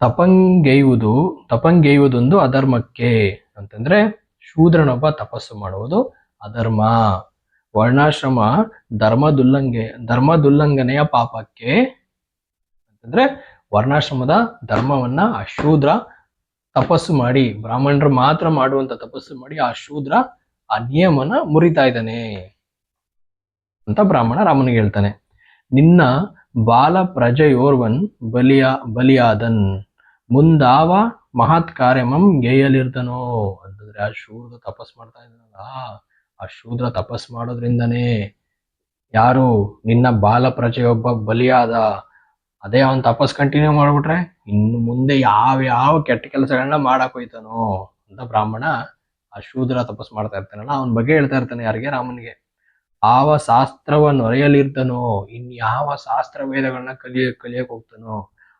Speaker 1: ತಪಂಗೆಯುವುದು, ತಪಂಗೆಯುವುದೊಂದು ಅಧರ್ಮಕ್ಕೆ. ಅಂತಂದ್ರೆ ಶೂದ್ರನೊಬ್ಬ ತಪಸ್ಸು ಮಾಡುವುದು ಅಧರ್ಮ. ವರ್ಣಾಶ್ರಮ ಧರ್ಮದುಲ್ಲಂಘೆ ಧರ್ಮದುಲ್ಲಂಘನೆಯ ಪಾಪಕ್ಕೆ ಅಂತಂದ್ರೆ ವರ್ಣಾಶ್ರಮದ ಧರ್ಮವನ್ನ ಆ ಶೂದ್ರ ತಪಸ್ಸು ಮಾಡಿ, ಬ್ರಾಹ್ಮಣರು ಮಾತ್ರ ಮಾಡುವಂತ ತಪಸ್ಸು ಮಾಡಿ ಆ ಶೂದ್ರ ಆ ನಿಯಮನ ಮುರಿತಾ ಇದ್ದಾನೆ ಅಂತ ಬ್ರಾಹ್ಮಣ ರಾಮನಿಗೆ ಹೇಳ್ತಾನೆ. ನಿನ್ನ ಬಾಲ ಪ್ರಜೆಯೋರ್ವನ್ ಬಲಿಯ, ಬಲಿಯಾದನ್ ಮುಂದಾವ ಮಹತ್ ಕಾರ್ಯಮಂ ಗೇಯಲ್ಲಿರ್ತಾನೋ ಅಂತಂದ್ರೆ ಆ ಶೂದ್ರ ತಪಸ್ ಮಾಡ್ತಾ ಇದ್ದಾನಲ್ಲ, ಆ ಶೂದ್ರ ತಪಸ್ ಮಾಡೋದ್ರಿಂದನೇ ಯಾರು ನಿನ್ನ ಬಾಲ ಪ್ರಜೆಯೊಬ್ಬ ಬಲಿಯಾದ, ಅದೇ ಅವನ್ ತಪಸ್ ಕಂಟಿನ್ಯೂ ಮಾಡ್ಬಿಟ್ರೆ ಇನ್ನು ಮುಂದೆ ಯಾವ ಯಾವ ಕೆಟ್ಟ ಕೆಲಸಗಳನ್ನ ಮಾಡಕ್ ಹೋಯ್ತಾನೋ ಅಂತ ಬ್ರಾಹ್ಮಣ ಆ ಶೂದ್ರ ತಪಸ್ ಮಾಡ್ತಾ ಇರ್ತಾನಲ್ಲ, ಅವನ ಬಗ್ಗೆ ಹೇಳ್ತಾ ಇರ್ತಾನೆ ಯಾರಿಗೆ? ರಾಮನಿಗೆ. ಆವ ಅರಿಯಲಿರ್ತಾನೋ ಇನ್ ಯಾವ ಶಾಸ್ತ್ರ ವೇದಗಳನ್ನ ಕಲಿಯ, ಕಲಿಯಕ್ ಹೋಗ್ತಾನೋ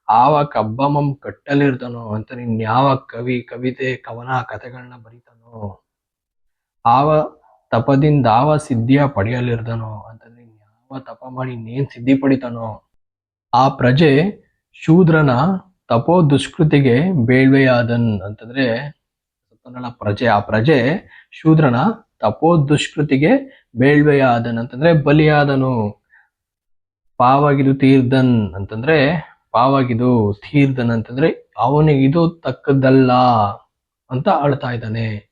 Speaker 1: ಆವ ಕಬ್ಬಮಂ ಕಟ್ಟಲಿರ್ತಾನೋ ಅಂತ ನಿನ್ ಯಾವ ಕವಿ, ಕವಿತೆ, ಕವನ ಕಥೆಗಳನ್ನ ಬರೀತಾನೋ? ಆವ ತಪದಿಂದ ಆವ ಸಿದ್ಧಿಯ ಪಡೆಯಲಿರ್ತಾನೋ ಅಂತಂದ್ರೆ ನಿನ್ ಯಾವ ತಪ ಮಾಡಿ ಇನ್ನೇನ್ ಸಿದ್ಧಿ ಪಡಿತಾನೋ? ಆ ಪ್ರಜೆ ಶೂದ್ರನ ತಪೋ ದುಷ್ಕೃತಿಗೆ ಬೇಳ್ವೆಯಾದನ್ ಅಂತಂದ್ರೆ ಪ್ರಜೆ, ಆ ಪ್ರಜೆ ಶೂದ್ರನ ತಪೋ ದುಷ್ಕೃತಿಗೆ ಬೇಳ್ವೆಯಾದನ್ ಅಂತಂದ್ರೆ ಬಲಿಯಾದನು. ಪಾವಾಗಿದು ತೀರ್ದನ್ ಅಂತಂದ್ರೆ ಪಾವಾಗಿದು ಅಂತಂದ್ರೆ ಅವನಿಗಿದು ತಕ್ಕದಲ್ಲ ಅಂತ ಅಳ್ತಾ ಇದ್ದಾನೆ.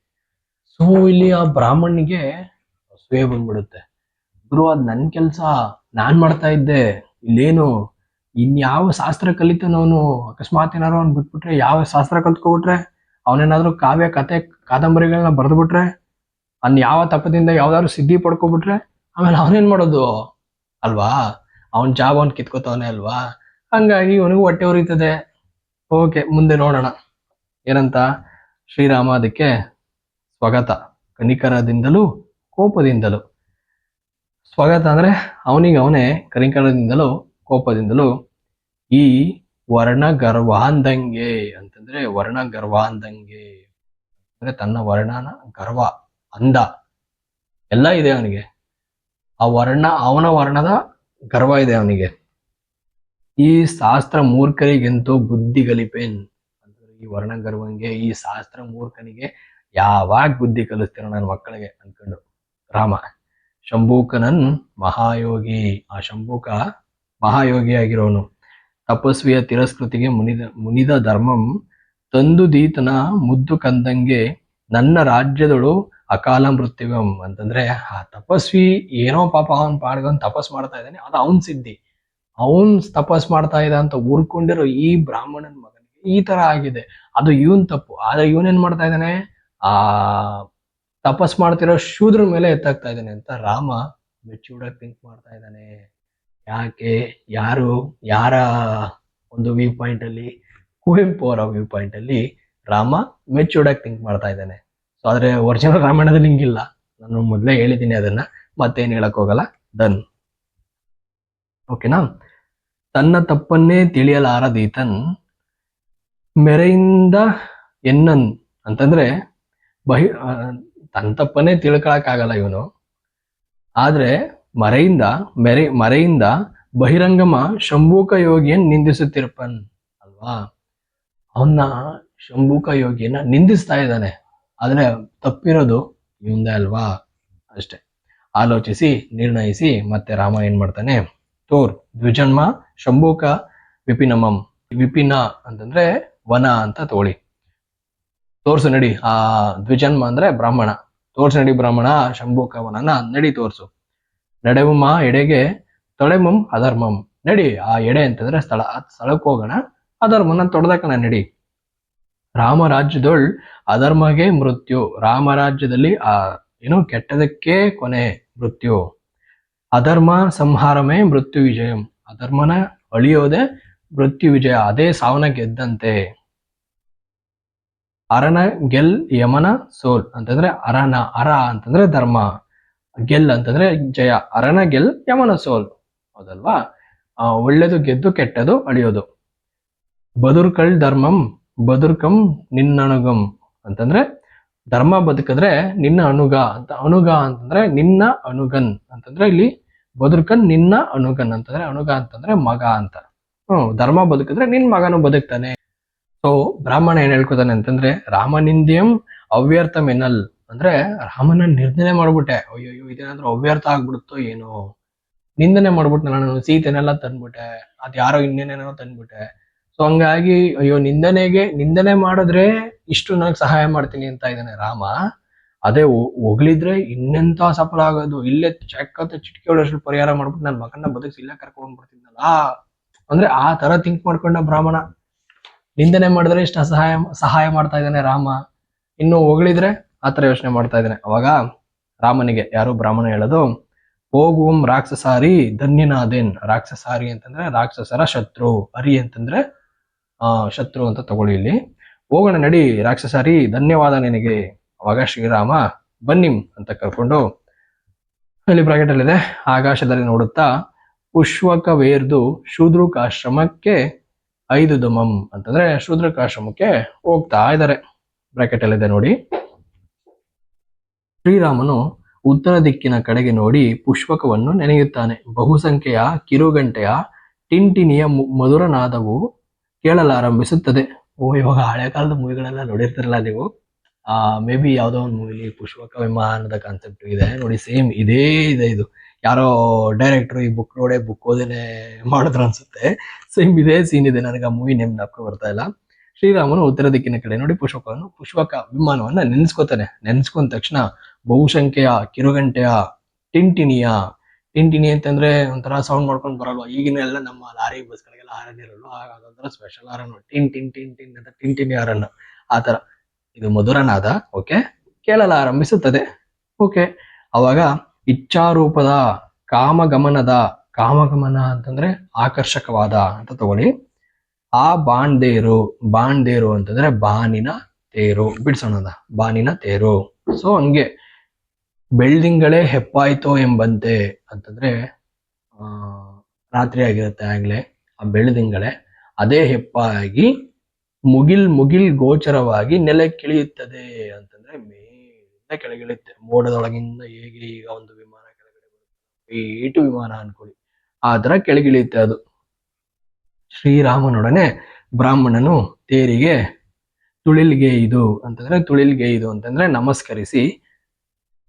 Speaker 1: ಸೊ, ಇಲ್ಲಿ ಆ ಬ್ರಾಹ್ಮಣಿಗೆ ಅಸೂಯೆ ಬಂದ್ಬಿಡುತ್ತೆ. ಗುರು, ಅದ್ ನನ್ ಕೆಲ್ಸ, ನಾನ್ ಮಾಡ್ತಾ ಇದ್ದೆ. ಇಲ್ಲೇನು, ಇನ್ಯಾವ ಶಾಸ್ತ್ರ ಕಲಿತಾನವನು ಅಕಸ್ಮಾತ್ ಏನಾರು ಅವ್ನು ಬಿಟ್ಬಿಟ್ರೆ, ಯಾವ ಶಾಸ್ತ್ರ ಕಲ್ತ್ಕೊಬಿಟ್ರೆ ಅವನೇನಾದ್ರೂ ಕಾವ್ಯ, ಕತೆ ಕಾದಂಬರಿಗಳನ್ನ ಬರೆದ್ಬಿಟ್ರೆ? ಅನ್ ಯಾವ ತಪ್ಪದಿಂದ ಯಾವ್ದಾದ್ರು ಸಿದ್ಧಿ ಪಡ್ಕೊಬಿಟ್ರೆ? ಆಮೇಲೆ ಅವನೇನ್ ಮಾಡೋದು? ಅಲ್ವಾ? ಅವನ್ ಜಾಬ್ ಅವ್ನ್ ಕಿತ್ಕೋತಾವನೆ ಅಲ್ವಾ? ಹಂಗಾಗಿ ಇವನಿಗೂ ಹೊಟ್ಟೆ ಉರಿತದೆ. ಓಕೆ, ಮುಂದೆ ನೋಡೋಣ. ಏನಂತ? ಶ್ರೀರಾಮ ಅದಕ್ಕೆ ಸ್ವಾಗತ. ಕನಿಕರದಿಂದಲೂ ಕೋಪದಿಂದಲೂ. ಸ್ವಾಗತ ಅಂದ್ರೆ ಅವನಿಗೆ ಅವನೇ ಕನಿಕರದಿಂದಲೂ ಕೋಪದಿಂದಲೂ ಈ ವರ್ಣ ಗರ್ವಾಂದಂಗೆ ಅಂತಂದ್ರೆ ವರ್ಣ ಗರ್ವಾಂದಂಗೆ ಅಂದ್ರೆ ತನ್ನ ವರ್ಣನ ಗರ್ವ ಅಂದ ಎಲ್ಲ ಇದೆ ಅವನಿಗೆ. ಆ ವರ್ಣ, ಅವನ ವರ್ಣದ ಗರ್ವ ಇದೆ ಅವನಿಗೆ. ಈ ಶಾಸ್ತ್ರ ಮೂರ್ಖರಿಗೆಂತೂ ಬುದ್ಧಿ ಗಲಿಪೇನ್ ಅಂದ್ರೆ ಈ ವರ್ಣ ಗರ್ವಂಗೆ ಈ ಶಾಸ್ತ್ರ ಮೂರ್ಖನಿಗೆ ಯಾವಾಗ ಬುದ್ಧಿ ಕಲಿಸ್ತೀರ ನನ್ನ ಮಕ್ಕಳಿಗೆ ಅನ್ಕೊಂಡು ರಾಮ, ಶಂಭೂಕನನ್ ಮಹಾಯೋಗಿ. ಆ ಶಂಭೂಕ ಮಹಾಯೋಗಿ ಆಗಿರೋನು. ತಪಸ್ವಿಯ ತಿರಸ್ಕೃತಿಗೆ ಮುನಿದ ಮುನಿದ ಧರ್ಮಂ ತಂದು ದೀತನ ಮುದ್ದು ಕಂದಂಗೆ ನನ್ನ ರಾಜ್ಯದಳು ಅಕಾಲ ಮೃತ್ಯುವಂ. ಅಂತಂದ್ರೆ ಆ ತಪಸ್ವಿ ಏನೋ ಪಾಪ ಅವನ್ ಪಾಡ್ಗೊಂಡ್ ತಪಸ್ ಮಾಡ್ತಾ ಇದ್ದಾನೆ, ಅದು ಅವನ್ ಸಿದ್ಧಿ. ಅವನ್ ತಪಸ್ ಮಾಡ್ತಾ ಇದ್ದ ಅಂತ ಊರ್ಕೊಂಡಿರೋ ಈ ಬ್ರಾಹ್ಮಣನ ಮಗನಿಗೆ ಈ ತರ ಆಗಿದೆ. ಅದು ಇವನ್ ತಪ್ಪು. ಆದ್ರೆ ಇವನೇನ್ ಮಾಡ್ತಾ ಇದ್ದಾನೆ? ಆ ತಪಸ್ ಮಾಡ್ತಿರೋ ಶೂದ್ರ ಮೇಲೆ ಎತ್ತಾಗ್ತಾ ಇದ್ದಾನೆ ಅಂತ ರಾಮ ಮೆಚೂರ್ಡ್ ಥಿಂಕ್ ಮಾಡ್ತಾ ಇದ್ದಾನೆ. ಯಾಕೆ? ಯಾರು? ಯಾರ ಒಂದು ವ್ಯೂ ಪಾಯಿಂಟ್ ಅಲ್ಲಿ? ಕುವೆಂಪು ಅವರ ವ್ಯೂ ಪಾಯಿಂಟ್ ಅಲ್ಲಿ ರಾಮ ಮೆಚೂರ್ಡ್ ಆಗಿ ಥಿಂಕ್ ಮಾಡ್ತಾ ಇದ್ದಾನೆ. ಸೊ ಆದ್ರೆ ಒರಿಜಿನಲ್ ರಾಮಾಯಣದಲ್ಲಿ ಹಿಂಗಿಲ್ಲ. ನಾನು ಮೊದಲೇ ಹೇಳಿದ್ದೀನಿ ಅದನ್ನ. ಮತ್ತೇನು ಹೇಳಕ್ ಹೋಗಲ್ಲ. ಡನ್ ಓಕೆನಾ ತನ್ನ ತಪ್ಪನ್ನೇ ತಿಳಿಯಲಾರದೀತನ್ ಮೆರೆಯಿಂದ ಎನ್ನನ್ ಅಂತಂದ್ರೆ ಬಹಿ ತನ್ನ ತಪ್ಪನ್ನೇ ತಿಳ್ಕೊಳಕ್ಕಾಗಲ್ಲ ಇವನು. ಆದ್ರೆ ಮರೆಯಿಂದ, ಮೆರೆ, ಮರೆಯಿಂದ ಬಹಿರಂಗಮ ಶಂಭೂಕ ಯೋಗಿಯನ್ ನಿಂದಿಸುತ್ತಿರ್ಪನ್ ಅಲ್ವಾ? ಅವನ್ನ ಶಂಭೂಕ ಯೋಗಿಯನ್ನ ನಿಂದಿಸ್ತಾ ಇದ್ದಾನೆ. ಆದ್ರೆ ತಪ್ಪಿರೋದು ಇವಂದೇ ಅಲ್ವಾ? ಅಷ್ಟೆ. ಆಲೋಚಿಸಿ, ನಿರ್ಣಯಿಸಿ ಮತ್ತೆ ರಾಮ ಏನ್ ಮಾಡ್ತಾನೆ? ತೋರ್, ದ್ವಿಜನ್ಮ, ಶಂಭೂಕ, ವಿಪಿನಮಂ. ವಿಪಿನ ಅಂತಂದ್ರೆ ವನ ಅಂತ ತೋಳಿ. ತೋರ್ಸು ನಡಿ, ಆ ದ್ವಿಜನ್ಮ ಅಂದ್ರೆ ಬ್ರಾಹ್ಮಣ. ತೋರ್ಸು ನಡಿ ಬ್ರಾಹ್ಮಣ, ಶಂಭೂಕ, ವನನ ನಡಿ ತೋರ್ಸು. ನಡೆವುಮ, ಎಡೆಗೆ, ತೊಳೆಮಂ, ಅಧರ್ಮಂ. ನಡಿ, ಆ ಎಡೆ ಅಂತಂದ್ರೆ ಸ್ಥಳ, ಆ ಸ್ಥಳಕ್ಕೆ ಹೋಗೋಣ, ಅಧರ್ಮನ ತೊಡೆದಕಣ ನಡಿ. ರಾಮರಾಜ್ಯದೊಳ್ ಅಧರ್ಮಗೆ ಮೃತ್ಯು. ರಾಮರಾಜ್ಯದಲ್ಲಿ ಆ, ಏನು ಕೆಟ್ಟದಕ್ಕೆ ಕೊನೆ ಮೃತ್ಯು. ಅಧರ್ಮ ಸಂಹಾರಮೇ ಮೃತ್ಯು ವಿಜಯಂ. ಅಧರ್ಮನ ಅಳಿಯೋದೆ ಮೃತ್ಯು ವಿಜಯ, ಅದೇ ಸಾವನ ಗೆದ್ದಂತೆ. ಅರಣ ಗೆಲ್ ಯಮನ ಸೋಲ್ ಅಂತಂದ್ರೆ ಅರಣ ಅರ ಅಂತಂದ್ರೆ ಧರ್ಮ, ಗೆಲ್ ಅಂತಂದ್ರೆ ಜಯ ಅರಣ ಗೆಲ್ ಯಮನ ಸೋಲ್. ಹೌದಲ್ವಾ? ಒಳ್ಳೇದು ಗೆದ್ದು ಕೆಟ್ಟದು ಅಳಿಯೋದು. ಬದುರ್ಕಳ್ ಧರ್ಮಂ, ಬದುರ್ಕಂ ನಿನ್ನಣಗಂ ಅಂತಂದ್ರೆ ಧರ್ಮ ಬದುಕಿದ್ರೆ ನಿನ್ನ ಅನುಗ ಅಂತ. ಅನುಗ ಅಂತಂದ್ರೆ ನಿನ್ನ ಅನುಗನ್ ಅಂತಂದ್ರೆ ಇಲ್ಲಿ ಬದುಕನ್ ನಿನ್ನ ಅನುಗನ್ ಅಂತಂದ್ರೆ ಅನುಗ ಅಂತಂದ್ರೆ ಮಗ ಅಂತ. ಹ್ಮ್, ಧರ್ಮ ಬದುಕಿದ್ರೆ ನಿನ್ ಮಗನು ಬದುಕ್ತಾನೆ. ಸೊ ಬ್ರಾಹ್ಮಣ ಏನ್ ಹೇಳ್ಕೊತಾನೆ ಅಂತಂದ್ರೆ ರಾಮನಿಂದ್ಯಂ ಅವ್ಯರ್ಥ ಮೆನಲ್ ಅಂದ್ರೆ ರಾಮನ ನಿರ್ಧನೆ ಮಾಡ್ಬಿಟ್ಟೆ. ಅಯ್ಯೋ ಇದೇನಾದ್ರೂ ಅವ್ಯರ್ಥ ಆಗ್ಬಿಡುತ್ತೋ ಏನೋ. ನಿಂದನೆ ಮಾಡ್ಬಿಟ್ಟು ನಾನು, ಸೀತೆನೆಲ್ಲ ತಂದ್ಬಿಟ್ಟೆ. ಅದ್ ಯಾರೋ ಇನ್ನೇನೇನೋ ತಂದ್ಬಿಟ್ಟೆ. ಸೊ ಹಂಗಾಗಿ ಅಯ್ಯೋ, ನಿಂದನೆಗೆ, ನಿಂದನೆ ಮಾಡಿದ್ರೆ ಇಷ್ಟು ನನಗೆ ಸಹಾಯ ಮಾಡ್ತೀನಿ ಅಂತ ಇದ್ದಾನೆ ರಾಮ, ಅದೇ ಹೊಗಳಿದ್ರೆ ಇನ್ನೆಂತ ಸಫಲ ಆಗೋದು? ಇಲ್ಲೇ ಚಕ್ಕತ್ತ ಚಿಟಿಕೆ ಹೊಡೆಯಷ್ಟು ಪರಿಹಾರ ಮಾಡ್ಬಿಟ್ಟು ನನ್ನ ಮಗನ ಬದುಕಿಸಿ ಇಲ್ಲೇ ಕರ್ಕೊಂಡು ಬರ್ತಿದ್ನಲ್ಲ ಅಂದ್ರೆ ಆ ತರ ಥಿಂಕ್ ಮಾಡ್ಕೊಂಡ ಬ್ರಾಹ್ಮಣ. ನಿಂದನೆ ಮಾಡಿದ್ರೆ ಇಷ್ಟ ಸಹಾಯ ಸಹಾಯ ಮಾಡ್ತಾ ಇದ್ದಾನೆ ರಾಮ. ಇನ್ನು ಹೊಗಳಿದ್ರೆ ತರ ಯೋಚನೆ ಮಾಡ್ತಾ ಇದ್ದಾನೆ. ಅವಾಗ ರಾಮನಿಗೆ ಯಾರು ಬ್ರಾಹ್ಮಣ ಹೇಳೋದು ಹೋಗುವಂ ರಾಕ್ಷಸಾರಿ ಧನ್ಯನಾದೇನ್. ರಾಕ್ಷಸಾರಿ ಅಂತಂದ್ರೆ ರಾಕ್ಷಸರ ಶತ್ರು. ಹರಿ ಅಂತಂದ್ರೆ, ಆ, ಶತ್ರು ಅಂತ ತಗೊಳ್ಳಿ ಇಲ್ಲಿ. ಹೋಗೋಣ ನಡಿ ರಾಕ್ಷಸಾರಿ, ಧನ್ಯವಾದ ನಿನಗೆ. ಅವಾಗ ಶ್ರೀರಾಮ, ಬನ್ನಿ ಅಂತ ಕರ್ಕೊಂಡು ಇಲ್ಲಿ ಬ್ರಾಕೆಟ್ ಅಲ್ಲಿದೆ. ಆಕಾಶದಲ್ಲಿ ನೋಡುತ್ತಾ ಪುಷ್ಪಕವೇರ್ದು ಶೂದ್ರಕಾಶ್ರಮಕ್ಕೆ ಐದು ದಮಂ ಅಂತಂದ್ರೆ ಶೂದ್ರಕಾಶ್ರಮಕ್ಕೆ ಹೋಗ್ತಾ ಇದ್ದಾರೆ. ಬ್ರಾಕೆಟ್ ಅಲ್ಲಿದೆ ನೋಡಿ. ಶ್ರೀರಾಮನು ಉತ್ತರ ದಿಕ್ಕಿನ ಕಡೆಗೆ ನೋಡಿ ಪುಷ್ಪಕವನ್ನು ನೆನೆಯುತ್ತಾನೆ. ಬಹುಸಂಖ್ಯೆಯ ಕಿರುಗಂಟೆಯ ಟಿಂಟಿನಿಯ ಮಧುರನಾದವು ಕೇಳಲಾರಂಭಿಸುತ್ತದೆ. ಓ, ಇವಾಗ ಹಳೆ ಕಾಲದ ಮೂವಿಗಳೆಲ್ಲ ನೋಡಿರ್ತಿರಲ್ಲ ನೀವು? ಆ, ಮೇ ಬಿ ಯಾವುದೋ ಒಂದು ಮೂವಿಲಿ ಪುಷ್ಪಕ ವಿಮಾನದ ಕಾನ್ಸೆಪ್ಟ್ ಇದೆ. ನೋಡಿ, ಸೇಮ್ ಇದೇ ಇದೆ ಇದು. ಯಾರೋ ಡೈರೆಕ್ಟರ್ ಈ ಬುಕ್ ನೋಡೇ ಬುಕ್ ಓದೇನೆ ಮಾಡಿದ್ರು ಅನ್ಸುತ್ತೆ. ಸೇಮ್ ಇದೇ ಸೀನ್ ಇದೆ. ನನಗೆ ಆ ಮೂವಿ ನೇಮ್ ನಾಪ್ಕೊ ಬರ್ತಾ ಇಲ್ಲ. ಶ್ರೀರಾಮನು ಉತ್ತರ ದಿಕ್ಕಿನ ಕಡೆ ನೋಡಿ ಪುಷ್ಪಕವನ್ನು, ಪುಷ್ಪಕ ವಿಮಾನವನ್ನ ನೆನೆಸ್ಕೋತಾನೆ. ನೆನೆಸ್ಕೊಂಡ ತಕ್ಷಣ ಬಹುಸಂಖ್ಯೆಯ ಕಿರುಗಂಟೆಯ ಟಿಂಟಿನಿಯ ಟಿಂಟಿನಿ ಅಂತಂದ್ರೆ ಒಂಥರ ಸೌಂಡ್ ಮಾಡ್ಕೊಂಡು ಬರಲ್ವ? ಈಗಿನ ಎಲ್ಲ ನಮ್ಮ ಲಾರಿ ಬಸ್ಗಳಿಗೆಲ್ಲ ಹಾರನ್ ಇರಲ್ಲ ಆಗ special horn tin tin tin tin ಅಂತ ಟಿಂಟಿನಿ ಹಾರನ್ ಆ ತರ ಇದು ಮಧುರನಾದ ಓಕೆ ಕೇಳಲು ಆರಂಭಿಸುತ್ತದೆ. ಓಕೆ ಅವಾಗ ಇಚ್ಛಾರೂಪದ, ಕಾಮಗಮನದ, ಕಾಮಗಮನ ಅಂತಂದ್ರೆ ಆಕರ್ಷಕವಾದ ಅಂತ ತಗೊಳ್ಳಿ. ಆ ಬಾಣ್ದೇರು ಬಾಣ್ದೇರು ಅಂತಂದ್ರೆ ಬಾನಿನ ತೇರು. ಬಿಡ್ಸೋಣದ ಬಾನಿನ ತೇರು. ಸೊ ಹಂಗೆ. ಬೆಳ್ದಿಂಗಳೇ ಹೆಪ್ಪಾಯಿತೋ ಎಂಬಂತೆ ಅಂತಂದ್ರೆ ರಾತ್ರಿ ಆಗಿರುತ್ತೆ ಆಗ್ಲೇ, ಆ ಬೆಳ್ದಿಂಗಳೇ ಅದೇ ಹೆಪ್ಪಾಗಿ ಮುಗಿಲ್ ಮುಗಿಲ್ ಗೋಚರವಾಗಿ ನೆಲಕ್ಕಿಳಿಯುತ್ತದೆ ಅಂತಂದ್ರೆ ಮೇಲಿಂದ ಕೆಳಗಿಳಿಯುತ್ತೆ. ಮೋಡದೊಳಗಿಂದ ಹೇಗೆ ಈಗ ಒಂದು ವಿಮಾನ ಕೆಳಗಡೆ ಬರುತ್ತೆ. ಏಟು ವಿಮಾನ ಅನ್ಕೊಳ್ಳಿ. ಆ ತರ ಕೆಳಗಿಳಿಯುತ್ತೆ ಅದು. ಶ್ರೀರಾಮನೊಡನೆ ಬ್ರಾಹ್ಮಣನು ತೇರಿಗೆ ತುಳಿಲ್ಗೆ ಇದು ಅಂತಂದ್ರೆ, ತುಳಿಲ್ಗೆ ಇದು ಅಂತಂದ್ರೆ ನಮಸ್ಕರಿಸಿ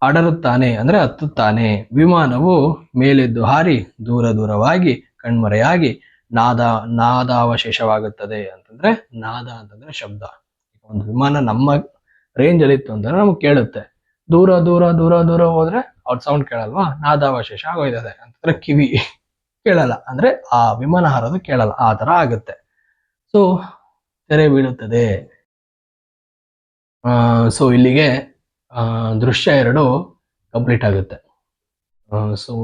Speaker 1: ಅಡರುತ್ತಾನೆ ಅಂದ್ರೆ ಹತ್ತುತ್ತಾನೆ. ವಿಮಾನವು ಮೇಲೆದ್ದು ಹಾರಿ ದೂರ ದೂರವಾಗಿ ಕಣ್ಮರೆಯಾಗಿ ನಾದ ನಾದಾವಶೇಷವಾಗುತ್ತದೆ ಅಂತಂದ್ರೆ ನಾದ ಅಂತಂದ್ರೆ ಶಬ್ದ. ಒಂದು ವಿಮಾನ ನಮ್ಮ ರೇಂಜ್ ಅಲ್ಲಿ ಇತ್ತು ಅಂದ್ರೆ ನಮ್ಗೆ ಕೇಳುತ್ತೆ. ದೂರ ದೂರ ದೂರ ದೂರ ಹೋದ್ರೆ ಅವ್ರ ಸೌಂಡ್ ಕೇಳಲ್ವಾ? ನಾದಾವಶೇಷ ಆಗೋಯ್ತದೆ ಅಂತಂದ್ರೆ ಕಿವಿ ಕೇಳಲ್ಲ. ಅಂದ್ರೆ ಆ ವಿಮಾನ ಹಾರೋದು ಕೇಳಲ್ಲ. ಆ ತರ ಆಗುತ್ತೆ. ಸೊ ತೆರೆ ಬೀಳುತ್ತದೆ. ಸೊ ಇಲ್ಲಿಗೆ ಆ, ದೃಶ್ಯ ಎರಡು ಕಂಪ್ಲೀಟ್ ಆಗುತ್ತೆ. ಸೊ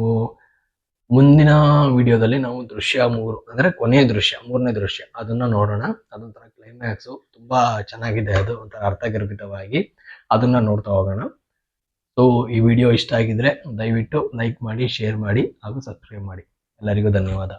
Speaker 1: ಮುಂದಿನ ವಿಡಿಯೋದಲ್ಲಿ ನಾವು ದೃಶ್ಯ ಮೂರು, ಅಂದರೆ ಕೊನೆಯ ದೃಶ್ಯ, ಮೂರನೇ ದೃಶ್ಯ, ಅದನ್ನು ನೋಡೋಣ. ಅದೊಂಥರ ಕ್ಲೈಮ್ಯಾಕ್ಸು ತುಂಬ ಚೆನ್ನಾಗಿದೆ. ಅದು ಒಂಥರ ಅರ್ಥಗರ್ಭಿತವಾಗಿ ಅದನ್ನು ನೋಡ್ತಾ ಹೋಗೋಣ. ಸೊ ಈ ವಿಡಿಯೋ ಇಷ್ಟ ಆಗಿದ್ರೆ ದಯವಿಟ್ಟು ಲೈಕ್ ಮಾಡಿ ಶೇರ್ ಮಾಡಿ, ಹಾಗೂ ಸಬ್ಸ್ಕ್ರೈಬ್ ಮಾಡಿ. ಎಲ್ಲರಿಗೂ ಧನ್ಯವಾದ.